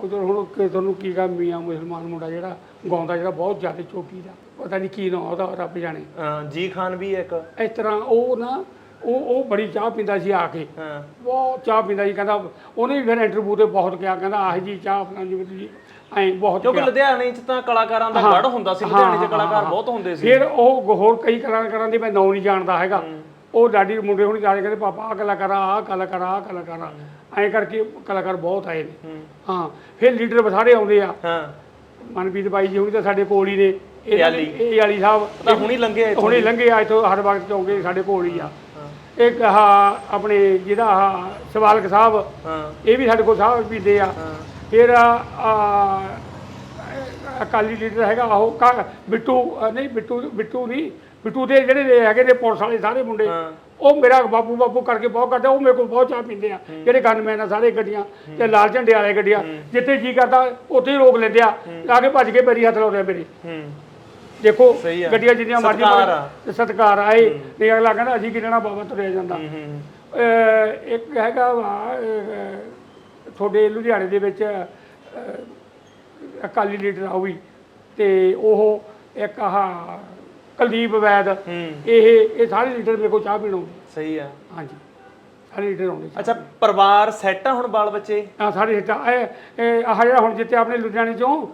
ਉਧਰ ਹੁਣ ਤੁਹਾਨੂੰ ਕੀ ਕਹਾਂ ਮੀਆਂ ਮੁਸਲਮਾਨ ਮੁੰਡਾ ਜਿਹੜਾ ਗਾਉਂਦਾ ਜਿਹੜਾ ਬਹੁਤ ਜ਼ਿਆਦਾ ਚੋਟੀ ਦਾ ਪਤਾ ਨਹੀਂ ਕੀ ਨਾਂ ਉਹਦਾ ਰੱਬ ਜਾਣੇ। ਹਾਂ, ਜੀ ਖਾਨ ਵੀ ਹੈ ਇੱਕ। ਇਸ ਤਰ੍ਹਾਂ ਉਹ ਨਾ ਉਹ ਉਹ ਬੜੀ ਚਾਹ ਪੀਂਦਾ ਸੀ ਆ ਕੇ। ਹਾਂ। ਬਹੁਤ ਚਾਹ ਪੀਂਦਾ ਸੀ ਕਹਿੰਦਾ ਉਹਨੇ ਵੀ ਫਿਰ ਇੰਟਰਵਿਊ ਤੇ ਬਹੁਤ ਕਿਹਾ ਕਹਿੰਦਾ ਆਹ ਜੀ ਚਾਹ ਆਪਣਾ ਜਿਵੇਂ ਤੁਸੀਂ ਐਂ ਬਹੁਤ ਕਿਉਂਕਿ ਕਿਹਾ। ਲੁਧਿਆਣੇ 'ਚ ਤਾਂ ਕਲਾਕਾਰਾਂ ਦਾ ਗੜ ਹੁੰਦਾ ਸੀ ਲੁਧਿਆਣੇ 'ਚ ਕਲਾਕਾਰ। ਬਹੁਤ ਹੁੰਦੇ ਸੀ। ਫਿਰ ਉਹ ਹੋਰ ਕਈ ਕਲਾਕਾਰਾਂ ਦੇ ਮੈਂ ਨਾਂ ਨਹੀਂ ਜਾਣਦਾ ਹੈਗਾ। ਉਹ ਡਾਡੀ ਮੁੰਡੇ ਹੁਣੀ ਜਾ ਕੇ ਕਹਿੰਦੇ ਪਾਪਾ ਆਹ ਕਲਾਕਾਰ ਆ ਆਹ ਕਲਾਕਾਰ ਆ ਕਲਾਕਾਰ ਆ। ਐਂ ਕਰਕੇ ਕਲਾਕਾਰ ਬਹੁਤ ਆਏ ਨੇ। ਹੂੰ ਫਿਰ ਲੀਡਰ ਬਥਾਰੇ ਆਉਂਦੇ ਆ। ਹਾਂ। ਮਨਪ੍ਰੀਤ ਬਾਈ ਜੀ ਹੁਣੀ ਤਾਂ ਸਾਡੇ ਕੋਲ ਹੀ ਨੇ। ਇਹ ਵਾਲੀ ਸਾਹਿਬ ਤਾਂ ਹੁਣੀ ਲੰਘੇ ਇੱਥੋਂ ਹੁਣੇ ਲੰਘੇ ਆ ਇੱਥੋਂ ਹਰ ਵਕਤ ਚੌਂਕੇ ਸਾਡੇ ਕੋਲ ਹੀ ਆ। ਇੱਕ ਆਹ ਆਪਣੇ ਜਿਹਦਾ ਆਹ ਸਵਾਲਕ ਸਾਹਿਬ ਇਹ ਵੀ ਸਾਡੇ ਕੋਲ ਸਾਹਿਬ ਪੀਂਦੇ ਆ। ਫਿਰ ਆ, ਆ, ਅਕਾਲੀ ਲੀਡਰ ਹੈਗਾ ਉਹ ਕਾ ਬਿੱਟੂ ਨਹੀਂ ਬਿੱਟੂ ਬਿੱਟੂ ਨਹੀਂ ਬਿੱਟੂ ਦੇ ਜਿਹੜੇ ਹੈਗੇ ਨੇ ਪੁਲਿਸ ਵਾਲੇ ਸਾਰੇ ਮੁੰਡੇ। ਉਹ ਮੇਰਾ ਬਾਪੂ ਬਾਪੂ ਕਰਕੇ ਬਹੁਤ ਕਰਦੇ ਆ, ਉਹ ਮੇਰੇ ਕੋਲ ਬਹੁਤ ਚਾਹ ਪੀਂਦੇ ਆ। ਜਿਹੜੇ ਗਨਮੈਨ ਆ ਸਾਰੇ ਗੱਡੀਆਂ ਤੇ ਲਾਲ ਝੰਡੇ ਵਾਲੇ ਗੱਡੀਆਂ ਜਿੱਥੇ ਜੀ ਕਰਦਾ ਉੱਥੇ ਹੀ ਰੋਕ ਲੈਂਦੇ ਆ। ਆ ਕੇ ਭੱਜ ਕੇ ਮੇਰੀ ਹੱਥ ਲਾਉਂਦੇ ਆ ਮੇਰੇ। ਦੇਖੋ ਸਹੀ ਆ। ਗੱਡੀਆਂ ਜਿੰਨੀਆਂ ਮਰਜ਼ੀ ਸਤਿਕਾਰ ਆ। ਤੇ ਸਤਕਾਰ ਆਏ ਤੇ ਅਗਲਾ ਕਹਿੰਦਾ ਅਸੀਂ ਕੀ ਲੈਣਾ ਬਾਬਾ ਤੁਰਿਆ ਜਾਂਦਾ। ਹੂੰ, ਹੂੰ ਅਹ ਇੱਕ ਹੈਗਾ ਵਾ ਅਹ, ਤੁਹਾਡੇ ਲੁਧਿਆਣੇ ਦੇ ਵਿੱਚ ਅਹ, ਅਕਾਲੀ ਲੀਡਰ ਆ ਉਹ ਵੀ। ਤੇ ਉਹ ਇੱਕ ਆਹ ਕੁਲਦੀਪ ਵੈਦ ਹੂੰ। ਇਹ ਇਹ ਸਾਰੇ ਲੀਡਰ ਮੇਰੇ ਕੋਲ ਚਾਹ ਪੀਣ ਆਉਂਦੇ। ਸਹੀ ਆ। ਹਾਂਜੀ। ਸਾਰੇ ਲੀਡਰ ਆਉਂਦੇ ਅੱਛਾ ਪਰਿਵਾਰ ਸੈੱਟ ਆ ਹੁਣ ਬਾਲ ਬੱਚੇ? ਆ ਸਾਰੇ ਲੀਡਰ ਇਹ ਇਹ ਆਹ ਜਿਹੜਾ ਹੁਣ ਜਿੱਤੇ ਆਪਣੇ ਲੁਧਿਆਣੇ ਚੋਂ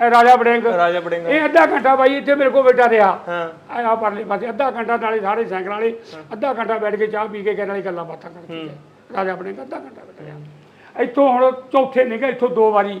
ਇਹ ਰਾਜਾ ਬੜਿੰਗ ਰਾਜਾ ਬੜਿੰਗਾ ਇਹ ਅੱਧਾ ਘੰਟਾ ਬਾਈ ਇੱਥੇ ਮੇਰੇ ਕੋਲ ਬੈਠਾ ਰਿਹਾ। ਹਾਂ। ਆ ਪਰਲੇ ਪਾਸੇ ਅੱਧਾ ਘੰਟਾ ਨਾਲੇ ਸਾਰੇ ਸਾਈਕਲ ਵਾਲੇ ਅੱਧਾ ਘੰਟਾ ਬੈਠ ਕੇ ਚਾਹ ਪੀ ਕੇ ਕਰਨ ਵਾਲੀ ਗੱਲਾਂ ਬਾਤਾਂ ਕਰਦੇ ਰਾਜਾ ਆਪਣੇ ਅੱਧਾ ਘੰਟਾ ਬੈਠਿਆ ਇੱਥੋਂ ਹੁਣ ਚੌਥੇ ਨਿਕਲ ਇੱਥੋਂ ਦੋ ਵਾਰੀ।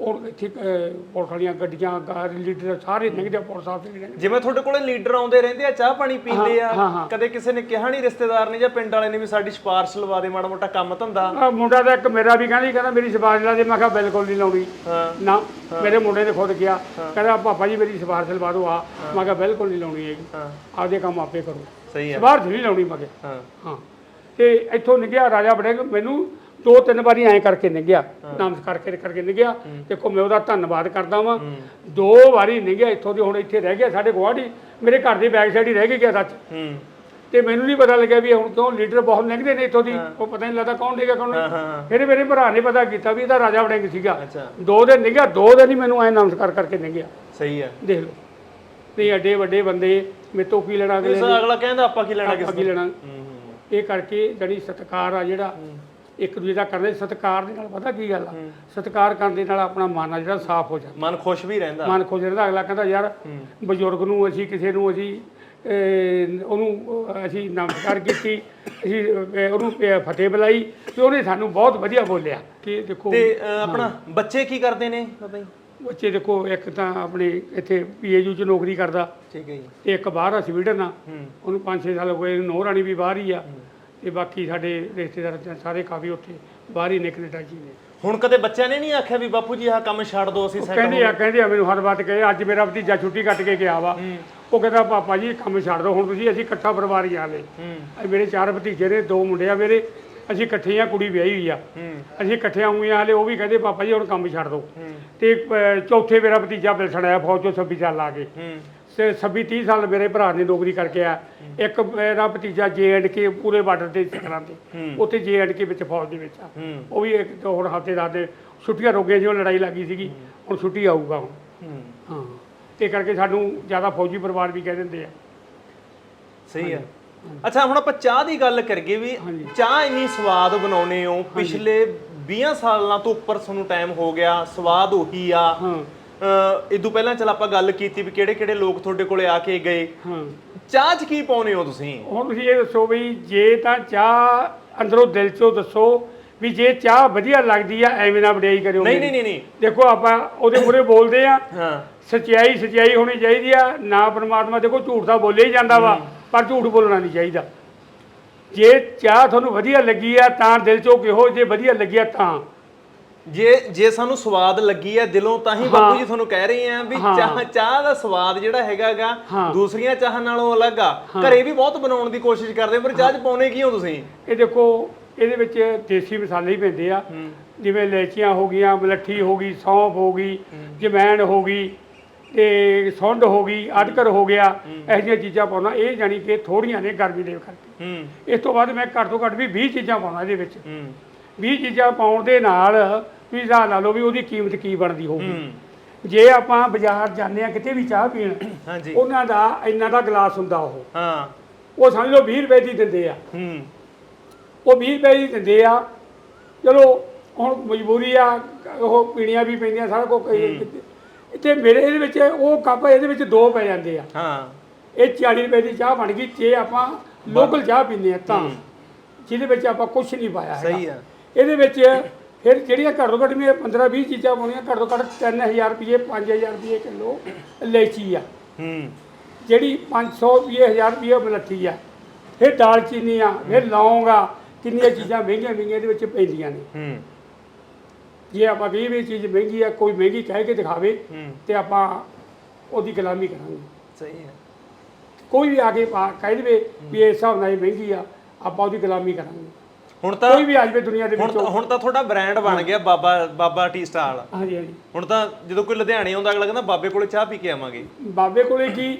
ਉਹ ਇੱਥੇ ਪੁਲਿਸ ਵਾਲੀਆਂ ਗੱਡੀਆਂ ਕਾਰ ਲੀਡਰ ਸਾਰੇ ਨਿਕਲਦੇ ਪੁਲਿਸ ਆਫਿਸ ਦੇ ਜਿਵੇਂ ਤੁਹਾਡੇ ਕੋਲੇ ਲੀਡਰ ਆਉਂਦੇ ਰਹਿੰਦੇ ਆ ਚਾਹ ਪਾਣੀ ਪੀਂਦੇ ਆ ਹਾਂ, ਹਾਂ। ਕਦੇ ਕਿਸੇ ਨੇ ਕਿਹਾ ਨਹੀਂ ਰਿਸ਼ਤੇਦਾਰ ਨੇ ਜਾਂ ਪਿੰਡ ਵਾਲੇ ਨੇ ਵੀ ਸਾਡੀ ਸਿਫਾਰਿਸ਼ ਲਵਾ ਦੇ ਮਾੜਾ ਮੋਟਾ ਕੰਮ ਧੰਦਾ? ਆ ਮੁੰਡਾ ਤਾਂ ਇੱਕ ਮੇਰਾ ਵੀ ਕਹਿੰਦਾ ਮੇਰੀ ਸਿਫਾਰਿਸ਼ ਲਾ ਦੇ ਮੈਂ ਕਿਹਾ ਬਿਲਕੁਲ ਨਹੀਂ ਲਾਉਣੀ। ਹਾਂ। ਨਾ ਮੇਰੇ ਮੁੰਡੇ ਨੇ ਖੁਦ ਕਿਹਾ ਕਹਿੰਦਾ ਪਾਪਾ ਜੀ ਮੇਰੀ ਸਿਫਾਰਿਸ਼ ਲਵਾ ਦਿਓ ਆ। ਮੈਂ ਕਿਹਾ ਬਿਲਕੁਲ ਨਹੀਂ ਲਾਉਣੀ ਹੈਗੀ। ਹਾਂ। ਆਪਦੇ ਕੰਮ ਆਪੇ ਕਰੋ। ਸਹੀ ਆ ਸਿਫਾਰਿਸ਼ ਨਹੀਂ ਲਾਉਣੀ ਮੈਂ ਕਿਹਾ। ਹਾਂ। ਹਾਂ। ਤੇ ਇੱਥੋਂ ਨਿਗਿਆ ਰਾਜਾ ਬੜਿੰਗ ਮੈਨੂੰ ਦੋ ਤਿੰਨ ਵਾਰੀ ਐਂ ਕਰਕੇ ਨਿਗਿਆ ਨਮਸਕਾਰ ਕਰਕੇ ਕਰਕੇ ਨਿਗਿਆ ਦੇਖੋ ਮੈਂ ਉਹਦਾ ਧੰਨਵਾਦ ਕਰਦਾ ਵਾਂ। ਦੋ ਵਾਰੀ ਨਿਗਿਆ ਇੱਥੋਂ ਦੀ ਹੁਣ ਇੱਥੇ ਰਹਿ ਗਿਆ ਸਾਡੇ ਗੁਆਂਢੀ ਮੇਰੇ ਘਰ ਦੀ ਬੈਕ ਸਾਈਡ ਹੀ ਰਹਿ ਗਿਆ ਸੱਚ। ਹੂੰ। ਤੇ ਮੈਨੂੰ ਨਹੀਂ ਪਤਾ ਲੱਗਿਆ ਵੀ ਹੁਣ ਕਿਉਂ ਲੀਡਰ ਬਹੁਤ ਨਿਕਦੇ ਨੇ ਇੱਥੋਂ ਦੀ ਉਹ ਪਤਾ ਨਹੀਂ ਲੱਗਦਾ ਕੌਣ ਨਿਗਾ ਕੌਣ ਹਾਂ ਹਾਂ ਫਿਰ ਮੇਰੇ ਭਰਾ ਨੇ ਪਤਾ ਕੀਤਾ ਵੀ ਇਹਦਾ ਰਾਜਾ ਵੜਿੰਗ ਸੀਗਾ। ਦੋ ਦਿਨ ਨਿਗਿਆ ਦੋ ਦਿਨ ਹੀ ਮੈਨੂੰ ਐ ਨਮਸਕਾਰ ਕਰਕੇ ਨਿਗਿਆ ਸਹੀ ਆ। ਦੇਖ ਲਓ ਤੇ ਐਡੇ ਵੱਡੇ ਬੰਦੇ ਮੇਰੇ ਤੋਂ ਕੀ ਲੈਣਾ ਅਗਲੇ ਇਸ ਨੇ ਅਗਲਾ ਕਹਿੰਦਾ ਆਪਾਂ ਕੀ ਲੈਣਾ ਕਿਸੇ ਕੀ ਲੈਣਾ? ਹੂੰ ਹੂੰ ਇਹ ਕਰਕੇ ਜਿਹੜੀ ਸਤਿਕਾਰ ਆ ਜਿਹੜਾ ਇੱਕ ਦੂਜੇ ਦਾ ਕਰਦੇ ਸਤਿਕਾਰ ਦੇ ਨਾਲ ਪਤਾ ਕੀ ਗੱਲ ਆ? ਸਤਿਕਾਰ ਕਰਨ ਦੇ ਨਾਲ ਆਪਣਾ ਮਨ ਆ ਜਿਹੜਾ ਸਾਫ਼ ਹੋ ਜਾਂਦਾ। ਮਨ ਖੁਸ਼ ਵੀ ਰਹਿੰਦਾ। ਮਨ ਖੁਸ਼ ਰਹਿੰਦਾ ਅਗਲਾ ਕਹਿੰਦਾ ਯਾਰ ਬਜ਼ੁਰਗ ਨੂੰ ਅਸੀਂ ਕਿਸੇ ਨੂੰ ਅਸੀਂ ਉਹਨੂੰ ਅਸੀਂ ਨਮਸਕਾਰ ਕੀਤੀ ਅਸੀਂ ਉਹਨੂੰ ਫਤਿਹ ਬੁਲਾਈ ਤੇ ਉਹਨੇ ਸਾਨੂੰ ਬਹੁਤ ਵਧੀਆ ਬੋਲਿਆ ਕਿ ਦੇਖੋ ਤੇ ਆਪਣਾ ਬੱਚੇ ਕੀ ਕਰਦੇ ਨੇ ਬਾਬਾ ਜੀ? ਬੱਚੇ ਦੇਖੋ ਇੱਕ ਤਾਂ ਆਪਣੇ ਇੱਥੇ ਪੀਏਯੂ ਚ ਨੌਕਰੀ ਕਰਦਾ ਠੀਕ ਹੈ ਜੀ। ਤੇ ਇੱਕ ਬਾਹਰ ਆ ਸਵੀਡਨ ਆ। ਉਹਨੂੰ 5-6 ਸਾਲ ਹੋ ਗਏ ਨੌ ਰਾਣੀ ਵੀ ਬਾਹਰ ਹੀ ਆ। ਤੇ ਬਾਕੀ ਸਾਡੇ ਰਿਸ਼ਤੇਦਾਰ ਸਾਰੇ ਕਾਫੀ ਉੱਥੇ ਬਾਹਰ ਹੀ ਨੇ ਕੈਨੇਡਾ ਹੀ ਨੇ। ਹੁਣ ਕਦੇ ਬੱਚਿਆਂ ਨੇ ਨਹੀਂ ਆਖਿਆ ਵੀ ਬਾਪੂ ਜੀ ਆਹ ਕੰਮ ਛੱਡ ਦਿਓ ਅਸੀਂ ਉਹ ਸੈੱਟ ਕਹਿੰਦੇ ਆ ਕਹਿੰਦੇ ਆ ਮੈਨੂੰ ਹਰ ਬਾਤ ਕਹੇ ਅੱਜ ਮੇਰਾ ਭਤੀਜਾ ਛੁੱਟੀ ਕੱਟ ਕੇ ਗਿਆ ਵਾ। ਉਹ ਕਹਿੰਦਾ ਪਾਪਾ ਜੀ ਕੰਮ ਛੱਡ ਦਿਓ ਹੁਣ ਤੁਸੀਂ ਅਸੀਂ ਇਕੱਠਾ ਪਰਿਵਾਰ ਹੀ ਆ ਲੈ ਹੂੰ। ਅੱਜ ਮੇਰੇ ਚਾਰ ਭਤੀਜੇ ਨੇ ਦੋ ਮੁੰਡੇ ਆ ਮੇਰੇ ਅਸੀਂ ਇਕੱਠੇ ਆ ਕੁੜੀ ਵਿਆਹੀ ਹੋਈ ਆ। ਅਸੀਂ ਇਕੱਠੇ ਆਉਂਗੇ ਹਲੇ ਉਹ ਵੀ ਕਹਿੰਦੇ ਪਾਪਾ ਜੀ ਹੁਣ ਕੰਮ ਛੱਡ ਦਿਓ ਹੂੰ। ਤੇ ਅਹ, ਚੌਥੇ ਮੇਰਾ ਭਤੀਜਾ ਬਿਲਸਣ ਆਇਆ ਫੌਜ ਚੋਂ 26 ਸਾਲ ਲਾ ਕੇ ਤੇ 26 30 ਸਾਲ ਮੇਰੇ ਭਰਾ ਨੇ ਨੌਕਰੀ ਕਰਕੇ ਆ ਇੱਕ ਮੇਰਾ ਭਤੀਜਾ ਕੇ ਪੂਰੇ ਬਾਰਡਰ ਤੇ ਸਿੱਖਣਾ ਤੇ। ਉੱਥੇ ਕੇ ਵਿੱਚ ਫੌਜ ਦੇ ਵਿੱਚ ਆ। ਉਹ ਵੀ ਇੱਕ ਹੁਣ ਹਫ਼ਤੇ ਦਾ ਦੇ ਛੁੱਟੀਆਂ ਰੁਕ ਗਈਆਂ ਉਹ ਲੜਾਈ ਲੱਗੀ ਸੀਗੀ। ਹੁਣ ਛੁੱਟੀ ਆਊਗਾ ਹੁਣ। ਹੂੰ। ਤੇ ਕਰਕੇ ਸਾਨੂੰ ਜ਼ਿਆਦਾ ਫੌਜੀ ਪਰਿਵਾਰ ਵੀ ਕਹਿ ਦਿੰਦੇ ਆ। ਸਹੀ ਆ। ਅੱਛਾ ਹੁਣ ਆਪਾਂ ਚਾਹ ਦੀ ਗੱਲ ਕਰੀਏ ਵੀ ਚਾਹ ਇੰਨੀ ਸਵਾਦ ਬਣਾਉਨੇ ਹੋ। ਪਿਛਲੇ 20 ਸਾਲਾਂ ਤੋਂ ਉੱਪਰ ਤੁਹਾਨੂੰ ਟਾਈਮ ਹੋ ਗਿਆ। ਸਵਾਦ ਉਹੀ ਆ। ਇਦੋਂ ਪਹਿਲਾਂ ਚਲ ਆਪਾਂ ਗੱਲ ਕੀਤੀ ਵੀ ਕਿਹੜੇ ਕਿਹੜੇ ਲੋਕ ਤੁਹਾਡੇ ਕੋਲੇ ਆ ਕੇ ਗਏ। ਹਾਂ। ਚਾਹ 'ਚ ਕੀ ਪਾਉਨੇ ਹੋ ਤੁਸੀਂ? ਹੁਣ ਤੁਸੀਂ ਇਹ ਦੱਸੋ ਵੀ ਜੇ ਤਾਂ ਚਾਹ ਅੰਦਰੋਂ ਦਿਲ ਚੋਂ ਦੱਸੋ ਵੀ ਜੇ ਚਾਹ ਵਧੀਆ ਲੱਗਦੀ ਆ ਐਵੇਂ ਨਾ ਵਡਿਆਈ ਕਰਿਓ ਨਹੀਂ ਮੇਰੀ। ਨਹੀਂ ਨਹੀਂ ਦੇਖੋ ਆਪਾਂ ਉਹਦੇ ਮੂਹਰੇ ਬੋਲਦੇ ਆ ਹਾਂ। ਸਚਾਈ ਸਚਾਈ ਹੋਣੀ ਚਾਹੀਦੀ ਆ ਨਾ ਪਰਮਾਤਮਾ ਦੇਖੋ ਝੂਠ ਤਾਂ ਬੋਲੇ ਹੀ ਜਾਂਦਾ ਵਾ ਪਰ ਝੂਠ ਬੋਲਣਾ ਨਹੀਂ ਚਾਹੀਦਾ। ਜੇ ਚਾਹ ਤੁਹਾਨੂੰ ਵਧੀਆ ਲੱਗੀ ਆ ਤਾਂ ਦਿਲ ਚੋਂ ਕਿਹੋ ਜੇ ਵਧੀਆ ਲੱਗੀ ਆ ਤਾਂ। ਜੇ ਜੇ ਸਾਨੂੰ ਸਵਾਦ ਲੱਗੀ ਹੈ ਦਿਲੋਂ ਤਾਂ ਹੀ। ਬਾਪੂ ਜੀ ਤੁਹਾਨੂੰ ਕਹਿ ਰਹੇ ਆ ਵੀ। ਚਾਹ ਚਾਹ ਦਾ ਸਵਾਦ ਜਿਹੜਾ ਹੈਗਾਗਾ। ਦੂਸਰੀਆਂ ਚਾਹਾਂ ਨਾਲੋਂ ਅਲੱਗ ਆ। ਘਰੇ ਵੀ ਬਹੁਤ ਬਣਾਉਣ ਦੀ ਕੋਸ਼ਿਸ਼ ਕਰਦੇ ਪਰ ਚਾਹ 'ਚ ਪਾਉਨੇ ਕੀ ਹੋ ਤੁਸੀਂ? ਇਹ ਦੇਖੋ ਇਹਦੇ ਵਿੱਚ ਦੇਸੀ ਮਸਾਲੇ ਹੀ ਪੈਂਦੇ ਆ। ਜਿਵੇਂ ਇਲਾਇਚੀਆਂ ਹੋ ਗਈਆਂ ਮਲੱਠੀ ਹੋ ਗਈ ਸੌਂਫ ਹੋ ਗਈ ਜਮੈਣ ਹੋ ਗਈ ਤੇ ਸੁੰਡ ਹੋ ਗਈ ਅਦਰਕ ਹੋ ਗਿਆ ਇਹੋ ਜਿਹੀਆਂ ਚੀਜ਼ਾਂ ਪਾਉਣਾ ਇਹ ਜਾਨੀ ਕਿ ਥੋੜੀਆਂ ਨੇ ਗਰਮੀ ਦੇ ਕਰਕੇ। ਇਸ ਤੋਂ ਬਾਅਦ ਮੈਂ ਘੱਟ ਤੋਂ ਘੱਟ ਵੀ 20 ਚੀਜ਼ਾਂ ਪਾਉਣਾ ਇਹਦੇ ਵਿੱਚ। ਹੂੰ। 20 ਚੀਜ਼ਾਂ ਪਾਉਣ ਦੇ ਨਾਲ ਤੁਸੀਂ ਹਿਸਾਬ ਲਾ ਲਓ ਵੀ ਉਹਦੀ ਕੀਮਤ ਕੀ ਬਣਦੀ ਹੋਊਗੀ। ਹੂੰ। ਜੇ ਆਪਾਂ ਬਾਜ਼ਾਰ ਜਾਂਦੇ ਆ ਕਿਤੇ ਵੀ ਚਾਹ ਪੀਣ ਹਾਂਜੀ। ਉਹਨਾਂ ਦਾ ਇੰਨਾ ਦਾ ਗਲਾਸ ਹੁੰਦਾ ਉਹ। ਹਾਂ। ਉਹ ਸਮਝ ਲਓ 20 ਰੁਪਏ ਦੀ ਦਿੰਦੇ ਆ। ਹੂੰ। ਉਹ 20 ਰੁਪਏ ਦੀ ਦਿੰਦੇ ਆ। ਚਲੋ ਹੁਣ ਮਜਬੂਰੀ ਆ ਉਹ ਪੀਣੀਆਂ ਵੀ ਪੈਂਦੀਆਂ ਸਾਰਾ ਕੁਝ ਇੱਥੇ ਮੇਰੇ ਇਹਦੇ ਵਿੱਚ ਉਹ ਕੱਪ ਇਹਦੇ ਵਿੱਚ ਦੋ ਪੈ ਜਾਂਦੇ ਆ। ਹਾਂ। ਇਹ 40 ਰੁਪਏ ਦੀ ਚਾਹ ਬਣ ਗਈ ਜੇ ਆਪਾਂ ਲੋਕਲ ਚਾਹ ਪੀਂਦੇ ਆ ਤਾਂ। ਜਿਹਦੇ ਵਿੱਚ ਆਪਾਂ ਕੁਝ ਨਹੀਂ ਪਾਇਆ ਹੈਗਾ। ਸਹੀ ਆ। ਇਹਦੇ ਵਿੱਚ ਫਿਰ ਜਿਹੜੀਆਂ ਘੱਟ ਤੋਂ ਘੱਟ ਵੀ 15 20 ਚੀਜ਼ਾਂ ਪਾਉਣੀਆਂ ਘੱਟ ਤੋਂ ਘੱਟ 3000 ਰੁਪਏ 5000 ਰੁਪਏ ਕਿਲੋ ਇਲਾਇਚੀ ਆ। ਹੂੰ। ਜਿਹੜੀ 500 ਰੁਪਏ 1000 ਰੁਪਏ ਮਲੱਠੀ ਆ। ਫਿਰ ਦਾਲਚੀਨੀ ਆ ਫਿਰ ਲੌਂਗ ਆ ਕਿੰਨੀਆਂ ਚੀਜ਼ਾਂ ਮਹਿੰਗੀਆਂ ਮਹਿੰਗੀਆਂ ਇਹਦੇ ਵਿੱਚ ਪੈਂਦੀਆਂ ਨੇ। ਹੂੰ। ਜੇ ਆਪਾਂ ਵੀ ਇਹ ਚੀਜ਼ ਮਹਿੰਗੀ ਆ ਕੋਈ ਮਹਿੰਗੀ ਕਹਿ ਕੇ ਦਿਖਾਵੇ ਹੂੰ। ਤੇ ਆਪਾਂ ਉਹਦੀ ਗੁਲਾਮੀ ਕਰਾਂਗੇ। ਸਹੀ ਆ ਕੋਈ ਵੀ ਆ ਕੇ ਪਾ- ਕਹਿ ਦੇਵੇ ਵੀ ਇਸ ਹਿਸਾਬ ਨਾਲ ਇਹ ਮਹਿੰਗੀ ਆ ਆਪਾਂ ਉਹਦੀ ਗੁਲਾਮੀ ਕਰਾਂਗੇ। ਹੁਣ ਤਾਂ ਕੋਈ ਵੀ ਆ ਜਾਵੇ ਦੁਨੀਆ ਦੇ ਹੁਣ ਵਿੱਚੋਂ। ਤਾਂ ਹੁਣ ਤਾਂ ਤੁਹਾਡਾ ਬ੍ਰਾਂਡ ਬਣ ਗਿਆ ਬਾਬਾ ਬਾਬਾ ਟੀ ਸਟਾਲ। ਹਾਂਜੀ ਹਾਂਜੀ। ਹੁਣ ਤਾਂ ਜਦੋਂ ਕੋਈ ਲੁਧਿਆਣੇ ਆਉਂਦਾ ਅਗਲਾ ਕਹਿੰਦਾ ਬਾਬੇ ਕੋਲੇ ਚਾਹ ਪੀ ਕੇ ਆਵਾਂਗੇ। ਬਾਬੇ ਕੋਲੇ ਕੀ?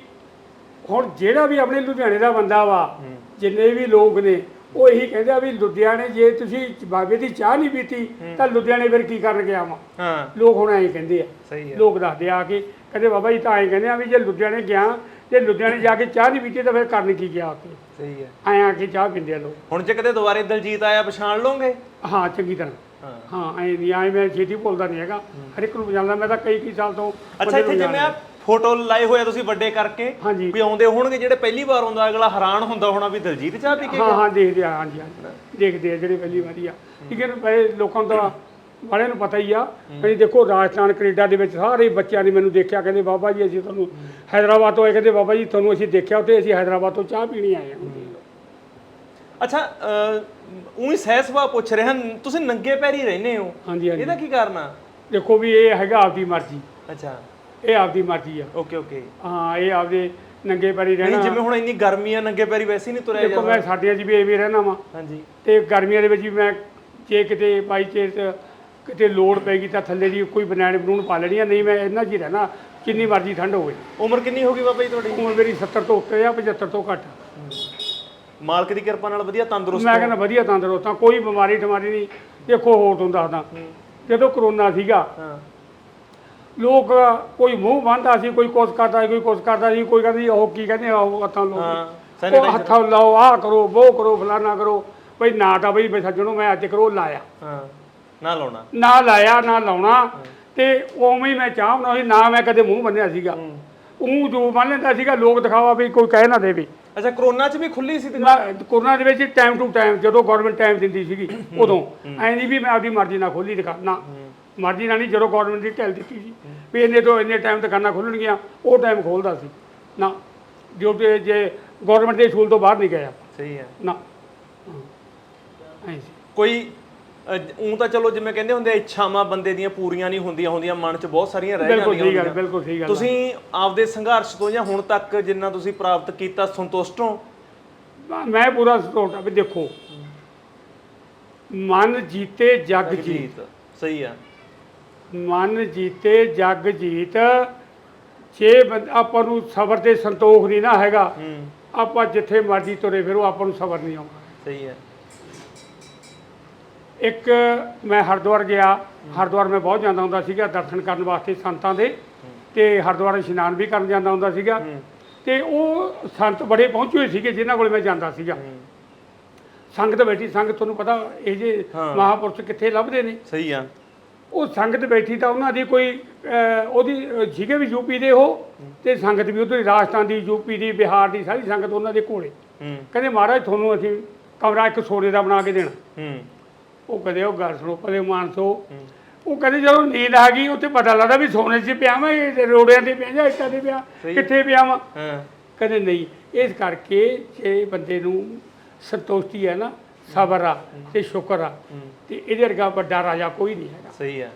ਹੁਣ ਜਿਹੜਾ ਵੀ ਆਪਣੇ ਲੁਧਿਆਣੇ ਦਾ ਬੰਦਾ ਵਾ ਜਿੰਨੇ ਵੀ ਲੋਕ ਨੇ ਉਹ ਇਹੀ ਕਹਿੰਦੇ ਆ ਵੀ ਲੁਧਿਆਣੇ ਜੇ ਤੁਸੀਂ ਬਾਬੇ ਦੀ ਚਾਹ ਨਹੀਂ ਪੀਤੀ ਤਾਂ ਲੁਧਿਆਣੇ ਫਿਰ ਕੀ ਕਰਨ ਗਿਆ ਵਾ? ਹਾਂ। ਲੋਕ ਹੁਣ ਐਂ ਕਹਿੰਦੇ ਆ। ਸਹੀ ਲੋਕ ਦੱਸਦੇ ਆ ਕੇ ਕਹਿੰਦੇ ਬਾਬਾ ਜੀ ਤਾਂ ਐਂ ਕਹਿੰਦੇ ਆ ਵੀ ਜੇ ਲੁਧਿਆਣੇ ਗਿਆ ਜੇ ਲੁਧਿਆਣੇ ਜਾ ਕੇ ਚਾਹ ਨਹੀਂ ਪੀਤੀ ਤਾਂ ਫਿਰ ਕਰਨ ਕੀ ਗਿਆ ਉੱਥੇ ਸਹੀ ਆ ਐਂ ਆ ਕੇ ਚਾਹ ਪੀਂਦੇ ਆ ਲੋਕ। ਹੁਣ ਜੇ ਕਦੇ ਦੁਬਾਰੇ ਦਲਜੀਤ ਆਇਆ ਪਛਾਣ ਲਓਗੇ? ਹਾਂ ਚੰਗੀ ਤਰ੍ਹਾਂ। ਹਾਂ। ਹਾਂ ਐਂ ਨਹੀਂ ਐਂ ਮੈਂ ਛੇਤੀ ਭੁੱਲਦਾ ਨਹੀਂ ਹੈਗਾ। ਹਰ ਇੱਕ ਨੂੰ ਜਾਣਦਾ ਮੈਂ ਤਾਂ ਕਈ ਕਈ ਸਾਲ ਤੋਂ ਅੱਛਾ ਬੰਦੇ ਇੱਥੇ ਜਿਵੇਂ ਆ ਫੋਟੋ ਲਾਏ ਹੋਏ ਆ ਤੁਸੀਂ ਵੱਡੇ ਕਰਕੇ ਹਾਂਜੀ। ਵੀ ਆਉਂਦੇ ਹੋਣਗੇ ਜਿਹੜੇ ਪਹਿਲੀ ਵਾਰ ਆਉਂਦਾ ਅਗਲਾ ਹੈਰਾਨ ਹੁੰਦਾ ਹੋਣਾ ਵੀ ਦਲਜੀਤ ਚਾਹ ਪੀ ਕੇ ਹਾਂ ਹਾਂ ਦੇਖਦੇ ਆ ਹਾਂਜੀ ਹਾਂਜੀ। ਦੇਖਦੇ ਆ ਜਿਹੜੇ ਪਹਿਲੀ ਵਾਰੀ ਆ। ਠੀਕ ਹੈ ਨਾ ਲੋਕਾਂ ਨੂੰ ਤਾਂ ਵਾਲਿਆਂ ਨੂੰ ਪਤਾ ਹੀ ਆ। ਕਈ ਦੇਖੋ ਰਾਜਸਥਾਨ ਕੈਨੇਡਾ ਦੇ ਵਿੱਚ ਸਾਰੇ ਬੱਚਿਆਂ ਨੇ ਮੈਨੂੰ ਦੇਖਿਆ। ਕਹਿੰਦੇ ਬਾਬਾ ਜੀ ਅਸੀਂ ਤੁਹਾਨੂੰ ਹੈਦਰਾਬਾਦ ਤੋਂ ਆਏ। ਕਹਿੰਦੇ ਬਾਬਾ ਜੀ ਤੁਹਾਨੂੰ ਅਸੀਂ ਦੇਖਿਆ ਉੱਥੇ ਅਸੀਂ ਹੈਦਰਾਬਾਦ ਤੋਂ ਚਾਹ ਪੀਣੀ ਆਏ ਹਾਂ। ਅੱਛਾ ਉਹੀ ਸਹਿ ਸੁਭਾਅ ਪੁੱਛ ਰਿਹਾ ਤੁਸੀਂ ਨੰਗੇ ਪੈਰੀ ਰਹਿੰਦੇ ਹੋ। ਹਾਂਜੀ ਹਾਂਜੀ। ਇਹਦਾ ਕੀ ਕਾਰਨ ਆ? ਦੇਖੋ ਵੀ ਇਹ ਹੈਗਾ ਆਪਦੀ ਮਰਜ਼ੀ। ਅੱਛਾ। ਇਹ ਆਪਦੀ ਮਰਜ਼ੀ ਆ। Okay okay. ਹਾਂ ਇਹ ਆਪਦੇ ਨੰਗੇ ਪੈਰੀ ਨਹੀਂ ਰਹਿਣਾ ਜਿਵੇਂ ਹੁਣ ਇੰਨੀ ਗਰਮੀ ਆ ਨੰਗੇ ਪੈਰੀ ਵੈਸੇ ਨਹੀਂ ਤੁਰਿਆ ਦੇਖੋ ਜਾਂਦਾ। ਮੈਂ ਸਾਡੀਆਂ 'ਚ ਵੀ ਐਵੇਂ ਰਹਿਣਾ ਵਾਂ। ਹਾਂਜੀ। ਤੇ ਗਰਮੀਆਂ ਦੇ ਵਿੱਚ ਵੀ ਮੈਂ ਜੇ ਕਿਤੇ ਬਾਈ ਚੇਸ ਕਿਤੇ ਲੋੜ ਪੈਗੀ ਤਾਂ ਥੱਲੇ ਦੀ ਕੋਈ ਬਨਾਨ ਬਨੂਨ ਪਾ ਲੈਣੀ ਆ ਨਹੀਂ ਮੈਂ ਇਹਨਾਂ 'ਚ ਹੀ ਰਹਿਣਾ ਜਿੰਨੀ ਮਰਜ਼ੀ ਠੰਡ ਹੋਵੇ। ਉਮਰ ਕਿੰਨੀ ਹੋ ਗਈ ਬਾਬਾ ਜੀ ਤੁਹਾਡੀ? ਉਮਰ ਮੇਰੀ 70 ਤੋਂ ਉੱਤੇ ਆ 75 ਤੋਂ ਘੱਟ। ਮਾਲਕ ਦੀ ਕਿਰਪਾ ਨਾਲ ਵਧੀਆ ਤੰਦਰੁਸਤ ਮੈਂ ਕਹਿੰਦਾ ਵਧੀਆ ਤੰਦਰੁਸਤ ਆ ਕੋਈ ਬਿਮਾਰੀ ਠਮਾਰੀ ਨਹੀਂ ਦੇਖੋ ਹੋਰ ਤੁਹਾਨੂੰ ਦੱਸਦਾ। ਜਦੋਂ ਕਰੋਨਾ ਸੀਗਾ ਹਾਂ। ਲੋਕ ਕੋਈ ਮੂੰਹ ਬੰਨਦਾ ਸੀ ਕੋਈ ਕੁਛ ਕਰਦਾ ਸੀ ਕੋਈ ਕੁਛ ਕਰਦਾ ਸੀ ਕੋਈ ਕਹਿੰਦਾ ਉਹ ਕੀ ਕਹਿੰਦੇ ਆ ਉਹ ਹੱਥਾਂ ਹਾਂ ਲਾਓ ਉਹ ਹੱਥਾਂ ਲਾਓ ਆਹ ਕਰੋ ਉਹ ਕਰੋ ਫਲਾਨਾ ਕਰੋ। ਬਈ ਨਾ ਤਾਂ ਬਈ ਬਈ ਸੱਜਣੋ ਮੈਂ ਅੱਜ ਕਰੋ ਲਾਇਆ। ਹਾਂ। ਨਾ ਲਾਉਣਾ। ਨਾ ਲਾਇਆ ਨਾ ਲਾਉਣਾ ਤੇ ਉਵੇਂ ਹੀ ਮੈਂ ਚਾਹ ਬਣਾਈ ਨਾ ਮੈਂ ਕਦੇ ਮੂੰਹ ਬੰਨਿਆ ਸੀਗਾ। ਉਹ ਜੋ ਬੰਨ ਲੈਂਦਾ ਸੀਗਾ ਲੋਕ ਦਿਖਾਵਾ ਵੀ ਕੋਈ ਕਹਿ ਨਾ ਦੇਵੇ। ਅੱਛਾ ਕਰੋਨਾ 'ਚ ਵੀ ਖੁੱਲੀ ਸੀ ਦੁਕਾਨ ਕੋਰੋਨਾ ਦੇ ਵਿੱਚ ਟਾਈਮ ਟੂ ਟਾਈਮ ਜਦੋਂ ਗਵਰਨਮੈਂਟ ਟਾਈਮ ਦਿੰਦੀ ਸੀਗੀ ਉਦੋਂ। ਐਂ ਨਹੀਂ ਵੀ ਮੈਂ ਆਪਦੀ ਮਰਜ਼ੀ ਨਾਲ ਖੋਲੀ ਦੁਕਾਨ ਨਾ। ਮਰਜ਼ੀ ਨਾਲ ਨਹੀਂ ਜਦੋਂ ਗਵਰਨਮੈਂਟ ਦੀ ਢਿੱਲ ਦਿੱਤੀ ਸੀ ਵੀ ਇੰਨੇ ਤੋਂ ਇੰਨੇ ਟਾਈਮ ਦੁਕਾਨਾਂ ਖੁੱਲਣਗੀਆਂ ਉਹ ਟਾਈਮ ਖੋਲਦਾ ਸੀ ਨਾ। ਜੋ ਕਿ ਜੇ ਗਵਰਨਮੈਂਟ ਦੇ ਸਕੂਲ ਤੋਂ ਬਾਹਰ ਨਹੀਂ ਗਏ ਆਪਾਂ ਸਹੀ ਹੈ। ਨਾ। ਐਂ ਕੋਈ ਉਹ ਤਾਂ ਚਲੋ ਜਿਵੇਂ ਕਹਿੰਦੇ ਹੁੰਦੇ ਆ ਇੱਛਾਵਾਂ ਬੰਦੇ ਦੀਆਂ ਪੂਰੀਆਂ ਨਹੀਂ ਹੁੰਦੀਆਂ ਹੁੰਦੀਆਂ ਮਨ 'ਚ ਬਹੁਤ ਸਾਰੀਆਂ ਰਹਿ ਬਿਲਕੁਲ ਜਾਂਦੀਆਂ ਗੱਲ ਹੁੰਦੀਆਂ। ਬਿਲਕੁਲ ਸਹੀ ਗੱਲ ਤੁਸੀਂ ਆਪਦੇ ਸੰਘਰਸ਼ ਤੋਂ ਜਾਂ ਹੁਣ ਤੱਕ ਜਿੰਨਾ ਤੁਸੀਂ ਪ੍ਰਾਪਤ ਕੀਤਾ ਸੰਤੁਸ਼ਟ ਹੋ? ਮੈਂ ਪੂਰਾ ਸਟੋਟ ਆ ਵੀ ਦੇਖੋ ਮਨ ਜੀਤੇ ਜਗ ਜੀਤ ਜੀਤ। ਸਹੀ ਆ। ਮਨ ਜੀਤੇ ਜਗ ਜੀਤ ਜੇ ਬੰਦ- ਆਪਾਂ ਨੂੰ ਸਬਰ ਤੇ ਸੰਤੋਖ ਨਹੀਂ ਨਾ ਹੈਗਾ ਹੂੰ। ਆਪਾਂ ਜਿੱਥੇ ਮਰਜ਼ੀ ਤੁਰੇ ਫਿਰੋ ਆਪਾਂ ਨੂੰ ਸਬਰ ਨਹੀਂ ਆਉਂਦਾ। ਸਹੀ ਹੈ ਇੱਕ ਮੈਂ ਹਰਿਦੁਆਰ ਗਿਆ ਹਰਿਦੁਆਰ ਮੈਂ ਬਹੁਤ ਜਾਂਦਾ ਹੁੰਦਾ ਸੀਗਾ ਦਰਸ਼ਨ ਕਰਨ ਵਾਸਤੇ ਸੰਤਾਂ ਦੇ ਤੇ ਹਰਿਦੁਆਰ ਇਸ਼ਨਾਨ ਵੀ ਕਰਨ ਜਾਂਦਾ ਹੁੰਦਾ ਸੀਗਾ। ਤੇ ਉਹ ਸੰਤ ਬੜੇ ਪਹੁੰਚੇ ਹੋਏ ਸੀਗੇ ਜਿਨ੍ਹਾਂ ਕੋਲ ਮੈਂ ਜਾਂਦਾ ਸੀਗਾ। ਸੰਗਤ ਬੈਠੀ ਸੰਗਤ ਤੁਹਾਨੂੰ ਪਤਾ ਇਹ ਜੇ। ਮਹਾਪੁਰਸ਼ ਕਿੱਥੇ ਲੱਭਦੇ ਨੇ? ਸਹੀ ਆ। ਉਹ ਸੰਗਤ ਬੈਠੀ ਤਾਂ ਉਹਨਾਂ ਦੀ ਕੋਈ ਉਹਦੀ ਸੀਗੇ ਵੀ ਯੂਪੀ ਦੇ ਉਹ ਤੇ ਸੰਗਤ ਵੀ ਉਧਰ ਰਾਜਸਥਾਨ ਦੀ ਯੂਪੀ ਦੀ ਬਿਹਾਰ ਦੀ ਸਾਰੀ ਸੰਗਤ ਉਹਨਾਂ ਦੇ ਕੋਲੇ। ਕਹਿੰਦੇ ਮਹਾਰਾਜ ਤੁਹਾਨੂੰ ਅਸੀਂ ਕਮਰਾ ਇੱਕ ਸੋਨੇ ਦਾ ਬਣਾ ਕੇ ਦੇਣਾ। ਉਹ ਕਦੇ ਉਹ ਗੱਲ ਸੁਣੋ ਕਦੇ ਮਾਨਸੋ ਉਹ ਕਹਿੰਦੇ ਜਦੋਂ ਨੀਂਦ ਆ ਗਈ ਉੱਥੇ ਪਤਾ ਲੱਗਦਾ ਵੀ ਸੋਨੇ 'ਚ ਪਿਆ ਮੈਂ ਇਹ ਰੋੜਿਆਂ ਤੇ ਪਿਆ ਜਾਂ ਇੱਟਾਂ ਤੇ ਪਿਆ। ਕਿੱਥੇ ਪਿਆ ਵਾਂ? ਕਹਿੰਦੇ ਨਹੀਂ ਇਸ ਕਰਕੇ ਜੇ ਬੰਦੇ ਨੂੰ ਸੰਤੁਸ਼ਟੀ ਹੈ ਨਾ ਸਬਰ ਆ ਤੇ ਸ਼ੁਕਰ ਆ। ਤੇ ਇਹਦੇ ਵਰਗਾ ਵੱਡਾ ਰਾਜਾ ਕੋਈ ਨਹੀਂ ਹੈਗਾ। ਸਹੀ ਆ।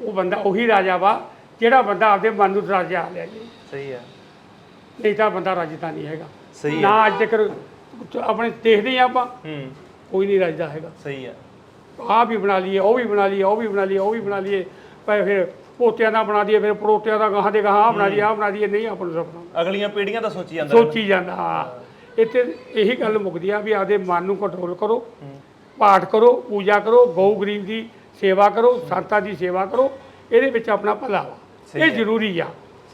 ਉਹ ਬੰਦਾ ਉਹੀ ਰਾਜਾ ਵਾ ਜਿਹੜਾ ਬੰਦਾ ਆਪਦੇ ਮਨ ਨੂੰ ਰਾਜਾ ਲਿਆ ਜੀ। ਸਹੀ ਆ। ਨਹੀਂ ਤਾਂ ਬੰਦਾ ਰਾਜਤਾ ਨਹੀਂ ਹੈਗਾ। ਸਹੀ ਨਾ ਅੱਜ ਤੱਕ ਆਪਣੇ ਦੇਖਦੇ ਹਾਂ ਆਪਾਂ। ਹੂੰ। ਕੋਈ ਨਹੀਂ ਰਾਜਦਾ ਹੈਗਾ। ਸਹੀ ਆ। ਆਹ ਵੀ ਬਣਾ ਲਈਏ ਉਹ ਵੀ ਬਣਾ ਲਈਏ ਉਹ ਵੀ ਬਣਾ ਲਈਏ ਉਹ ਵੀ ਬਣਾ ਲਈਏ। ਪਰ ਫਿਰ ਪੋਤਿਆਂ ਦਾ ਬਣਾ ਦਈਏ ਫਿਰ ਪੜੋਤਿਆਂ ਦਾ ਗਾਹਾਂ ਦੇ ਗਾਹਾਂ ਆਹ ਬਣਾ ਦਈਏ ਆਹ ਬਣਾ ਦਈਏ ਨਹੀਂ ਆਪਾਂ ਨੂੰ ਸਪਨਾ ਅਗਲੀਆਂ ਪੀੜ੍ਹੀਆਂ ਤਾਂ ਸੋਚੀ ਜਾਂਦਾ। ਸੋਚੀ ਜਾਂਦਾ ਹਾਂ। ਇੱਥੇ ਇਹੀ ਗੱਲ ਮੁੱਕਦੀ ਆ ਵੀ ਆਪਦੇ ਮਨ ਨੂੰ ਕੰਟਰੋਲ ਕਰੋ ਪਾਠ ਕਰੋ ਪੂਜਾ ਕਰੋ ਗਊ ਗਰੀਬ ਦੀ ਸੇਵਾ ਕਰੋ ਸੰਤਾਂ ਦੀ ਸੇਵਾ ਕਰੋ ਇਹਦੇ ਵਿੱਚ ਆਪਣਾ ਭਲਾ ਵਾ। ਸਹੀ ਇਹ ਹੈ। ਜ਼ਰੂਰੀ ਆ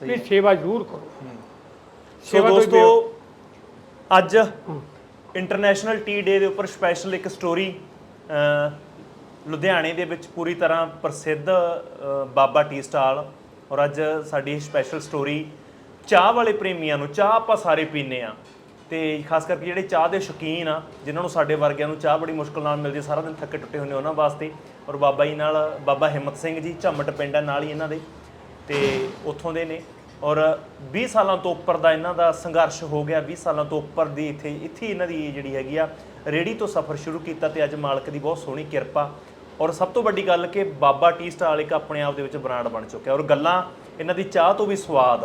ਵੀ ਸੇਵਾ ਜ਼ਰੂਰ ਕਰੋ। ਸੋ ਸੇਵਾ ਤੋਂ ਹੀ ਦੋਸਤੋ ਅੱਜ ਇੰਟਰਨੈਸ਼ਨਲ ਟੀ ਡੇ ਦੇ ਉੱਪਰ ਸਪੈਸ਼ਲ ਇੱਕ ਸਟੋਰੀ ਲੁਧਿਆਣੇ ਦੇ ਵਿੱਚ ਪੂਰੀ ਤਰ੍ਹਾਂ ਪ੍ਰਸਿੱਧ ਬਾਬਾ ਟੀ ਸਟਾਲ। ਔਰ ਅੱਜ ਸਾਡੀ ਸਪੈਸ਼ਲ ਸਟੋਰੀ ਚਾਹ ਵਾਲੇ ਪ੍ਰੇਮੀਆਂ ਨੂੰ, ਚਾਹ ਆਪਾਂ ਸਾਰੇ ਪੀਂਦੇ ਆ ਤੇ ਖਾਸ ਕਰਕੇ ਜਿਹੜੇ ਚਾਹ ਦੇ ਸ਼ੌਕੀਨ ਆ, ਜਿਨ੍ਹਾਂ ਨੂੰ ਸਾਡੇ ਵਰਗਿਆਂ ਨੂੰ ਚਾਹ ਬੜੀ ਮੁਸ਼ਕਲ ਨਾਲ ਮਿਲਦੀ ਸਾਰਾ ਦਿਨ ਥੱਕੇ ਟੁੱਟੇ ਹੁੰਦੇ ਉਹਨਾਂ ਵਾਸਤੇ। ਔਰ ਬਾਬਾ ਜੀ ਨਾਲ, ਬਾਬਾ ਹਿੰਮਤ ਸਿੰਘ ਜੀ, ਝੰਮਟ ਪਿੰਡ ਆ, ਨਾਲ ਹੀ ਇਹਨਾਂ ਦੇ। ਤੇ ਉੱਥੋਂ ਦੇ ਨੇ। ਔਰ 20 ਸਾਲਾਂ ਤੋਂ ਉੱਪਰ ਦਾ ਇਹਨਾਂ ਦਾ ਸੰਘਰਸ਼ ਹੋ ਗਿਆ। 20 ਸਾਲਾਂ ਤੋਂ ਉੱਪਰ ਦੀ ਇੱਥੇ ਇੱਥੇ ਇਹਨਾਂ ਦੀ ਜਿਹੜੀ ਹੈਗੀ ਆ ਰੇੜੀ ਤੋਂ ਸਫ਼ਰ ਸ਼ੁਰੂ ਕੀਤਾ ਤੇ ਅੱਜ ਮਾਲਕ ਦੀ ਬਹੁਤ ਸੋਹਣੀ ਕਿਰਪਾ। ਔਰ ਸਭ ਤੋਂ ਵੱਡੀ ਗੱਲ ਕਿ ਬਾਬਾ ਟੀ ਸਟਾਲ ਇੱਕ ਆਪਣੇ ਆਪ ਦੇ ਵਿੱਚ ਬ੍ਰਾਂਡ ਬਣ ਚੁੱਕਿਆ ਔਰ ਗੱਲਾਂ ਇਹਨਾਂ ਦੀ ਚਾਹ ਤੋਂ ਵੀ ਸਵਾਦ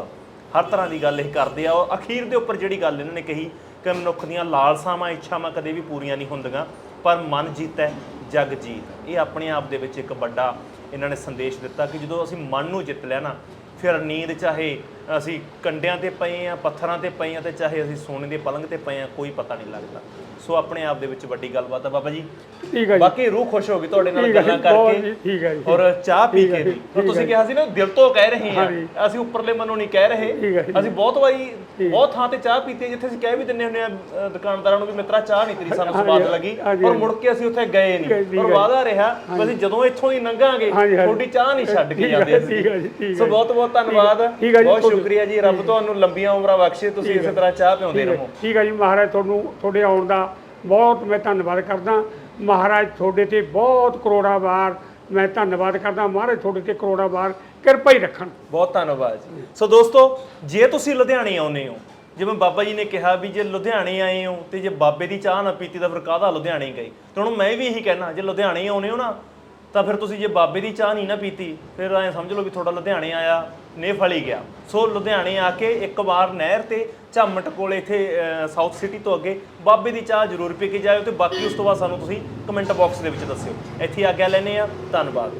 ਹਰ ਤਰ੍ਹਾਂ ਦੀ ਗੱਲ ਇਹ ਕਰਦੇ ਆ। ਔਰ ਅਖੀਰ ਦੇ ਉੱਪਰ ਜਿਹੜੀ ਗੱਲ ਇਹਨਾਂ ਨੇ ਕਹੀ ਕਿ ਮਨੁੱਖ ਦੀਆਂ ਲਾਲਸਾਵਾਂ, ਇੱਛਾਵਾਂ ਕਦੇ ਵੀ ਪੂਰੀਆਂ ਨਹੀਂ ਹੁੰਦੀਆਂ, ਪਰ ਮਨ ਜੀਤੈ, ਜਗ ਜੀਤ। ਇਹ ਆਪਣੇ ਆਪ ਦੇ ਵਿੱਚ ਇੱਕ ਵੱਡਾ ਇਹਨਾਂ ਨੇ ਸੰਦੇਸ਼ ਦਿੱਤਾ ਕਿ ਜਦੋਂ ਅਸੀਂ ਮਨ ਨੂੰ ਜਿੱਤ ਲਿਆ ਨਾ, ਫਿਰ ਨੀਂਦ ਚਾਹੇ ਅਸੀਂ ਕੰਡਿਆਂ ਤੇ ਪਏ ਆ, ਪੱਥਰਾਂ ਤੇ ਪਏ ਆ, ਤੇ ਚਾਹੇ ਅਸੀਂ ਸੋਨੇ ਦੇ ਪਲੰਗ ਤੇ ਪਏ ਆ, ਕੋਈ ਪਤਾ ਨਹੀਂ ਲੱਗਦਾ। ਸੋ ਆਪਣੇ ਆਪ ਦੇ ਵਿੱਚ ਵੱਡੀ ਗੱਲਬਾਤ ਹੈ ਬਾਬਾ ਜੀ ਠੀਕ ਹੈ ਜੀ ਬਾਕੀ ਰੂਹ ਖੁਸ਼ ਹੋ ਗਈ ਤੁਹਾਡੇ ਨਾਲ ਠੀਕ ਹੈ ਜੀ, ਗੱਲਾਂ ਬਹੁਤ ਕਰਕੇ ਜੀ, ਠੀਕ ਹੈ ਜੀ ਔਰ ਚਾਹ ਪੀ ਹੈ ਕੇ ਵੀ ਠੀਕ ਤੁਸੀਂ ਹੈ ਕਿਹਾ ਸੀ ਨਾ ਦਿਲ ਤੋਂ ਕਹਿ ਰਹੇ ਹਾਂ। ਅਸੀਂ ਉੱਪਰਲੇ ਮਨੋਂ ਨਹੀਂ ਕਹਿ ਰਹੇ ਠੀਕ ਹੈ। ਅਸੀਂ ਬਹੁਤ ਵਾਰੀ ਬਹੁਤ ਥਾਂ ਤੇ ਚਾਹ ਪੀਤੀ ਹੈ ਜਿੱਥੇ ਅਸੀਂ ਕਹਿ ਵੀ ਦਿੰਨੇ ਹੁੰਦੇ ਆ ਅ, ਦੁਕਾਨਦਾਰਾਂ ਨੂੰ ਵੀ ਮਿੱਤਰਾ ਚਾਹ ਨਹੀਂ ਤੇਰੀ ਸਾਨੂੰ ਸਵਾਦ ਲੱਗੀ ਔਰ। ਮੁੜ ਕੇ ਅਸੀਂ ਉੱਥੇ ਗਏ ਹੈ, ਨਹੀਂ ਠੀਕ ਔਰ ਹੈ। ਵਾਦਾ ਰਿਹਾ ਵੀ ਅਸੀਂ ਜਦੋਂ ਇੱਥੋਂ ਦੀ ਲੰਘਾਂਗੇ ਹਾਂਜੀ, ਹਾਂਜੀ। ਤੁਹਾਡੀ ਚਾਹ ਨਹੀਂ ਛੱਡ ਕੇ ਠੀਕ ਹੈ, ਜਾਂਦੇ ਠੀਕ ਹੈ ਜੀ, ਠੀਕ ਹੈ ਸੋ। ਬਹੁਤ ਬਹੁਤ ਧੰਨਵਾਦ ਠੀਕ ਹੈ ਜੀ, ਬਹੁਤ ਸ਼ੁਕਰੀਆ ਜੀ ਰੱਬ ਤੁਹਾਨੂੰ ਲੰਬੀਆਂ ਉਮਰਾਂ ਬਖਸ਼ੇ ਤੁਸੀਂ ਇਸੇ ਹੈ। ਤਰ੍ਹਾਂ ਚਾਹ ਠੀਕ ਹੈ ਰਹੋ ਠੀਕ ਹੈ ਜੀ ਮਹਾਰਾਜ ਤੁਹਾਨੂੰ ਤੁਹਾਡੇ ਆਉਣ ਦਾ ਬਹੁਤ ਮੈਂ ਧੰਨਵਾਦ ਕਰਦਾ। ਮਹਾਰਾਜ ਤੁਹਾਡੇ ਤੇ ਬਹੁਤ ਕਰੋੜਾਂ ਵਾਰ ਮੈਂ ਧੰਨਵਾਦ ਕਰਦਾ। ਮਹਾਰਾਜ ਤੁਹਾਡੇ ਤੇ ਕਰੋੜਾਂ ਵਾਰ ਕਿਰਪਾ ਹੀ ਰੱਖਣ। ਬਹੁਤ ਧੰਨਵਾਦ ਜੀ। ਸੋ ਦੋਸਤੋ, ਜੇ ਤੁਸੀਂ ਲੁਧਿਆਣੇ ਆਉਨੇ ਹੋ, ਜਿਵੇਂ ਬਾਬਾ ਜੀ ਨੇ ਕਿਹਾ ਵੀ ਜੇ ਲੁਧਿਆਣੇ ਆਏ ਹੋ ਤੇ ਜੇ ਬਾਬੇ ਦੀ ਚਾਹ ਨਾ ਪੀਤੀ ਤਾਂ ਫਿਰ ਕਾਹਦਾ ਲੁਧਿਆਣੇ ਗਏ? ਤੇ ਹੁਣ ਮੈਂ ਵੀ ਇਹੀ ਕਹਿਣਾ, ਜੇ ਲੁਧਿਆਣੇ ਆਉਨੇ ਹੋ ਨਾ, ਤਾਂ ਫਿਰ ਤੁਸੀਂ ਜੇ ਬਾਬੇ ਦੀ ਚਾਹ ਨਹੀਂ ਨਾ ਪੀਤੀ, ਫਿਰ ਐਂ ਸਮਝ ਲਓ ਵੀ ਤੁਹਾਡਾ ਲੁਧਿਆਣੇ ਆਇਆ। ਨੇ ਫਲੀ ਗਿਆ। ਸੋ ਲੁਧਿਆਣੇ ਆ ਕੇ ਇੱਕ ਵਾਰ ਨਹਿਰ ਤੇ ਝਾਮਟ ਕੋਲ ਇੱਥੇ ਸਾਊਥ ਸਿਟੀ ਤੋਂ ਅੱਗੇ ਬਾਬੇ ਦੀ ਚਾਹ ਜ਼ਰੂਰ ਪੀ ਕੇ ਜਾਇਓ ਤੇ ਬਾਕੀ ਉਸ ਤੋਂ ਬਾਅਦ ਸਾਨੂੰ ਤੁਸੀਂ ਕਮੈਂਟ ਬਾਕਸ ਦੇ ਵਿੱਚ ਦੱਸਿਓ। ਇੱਥੇ ਆਗਿਆ ਲੈਨੇ ਆ ਧੰਨਵਾਦ।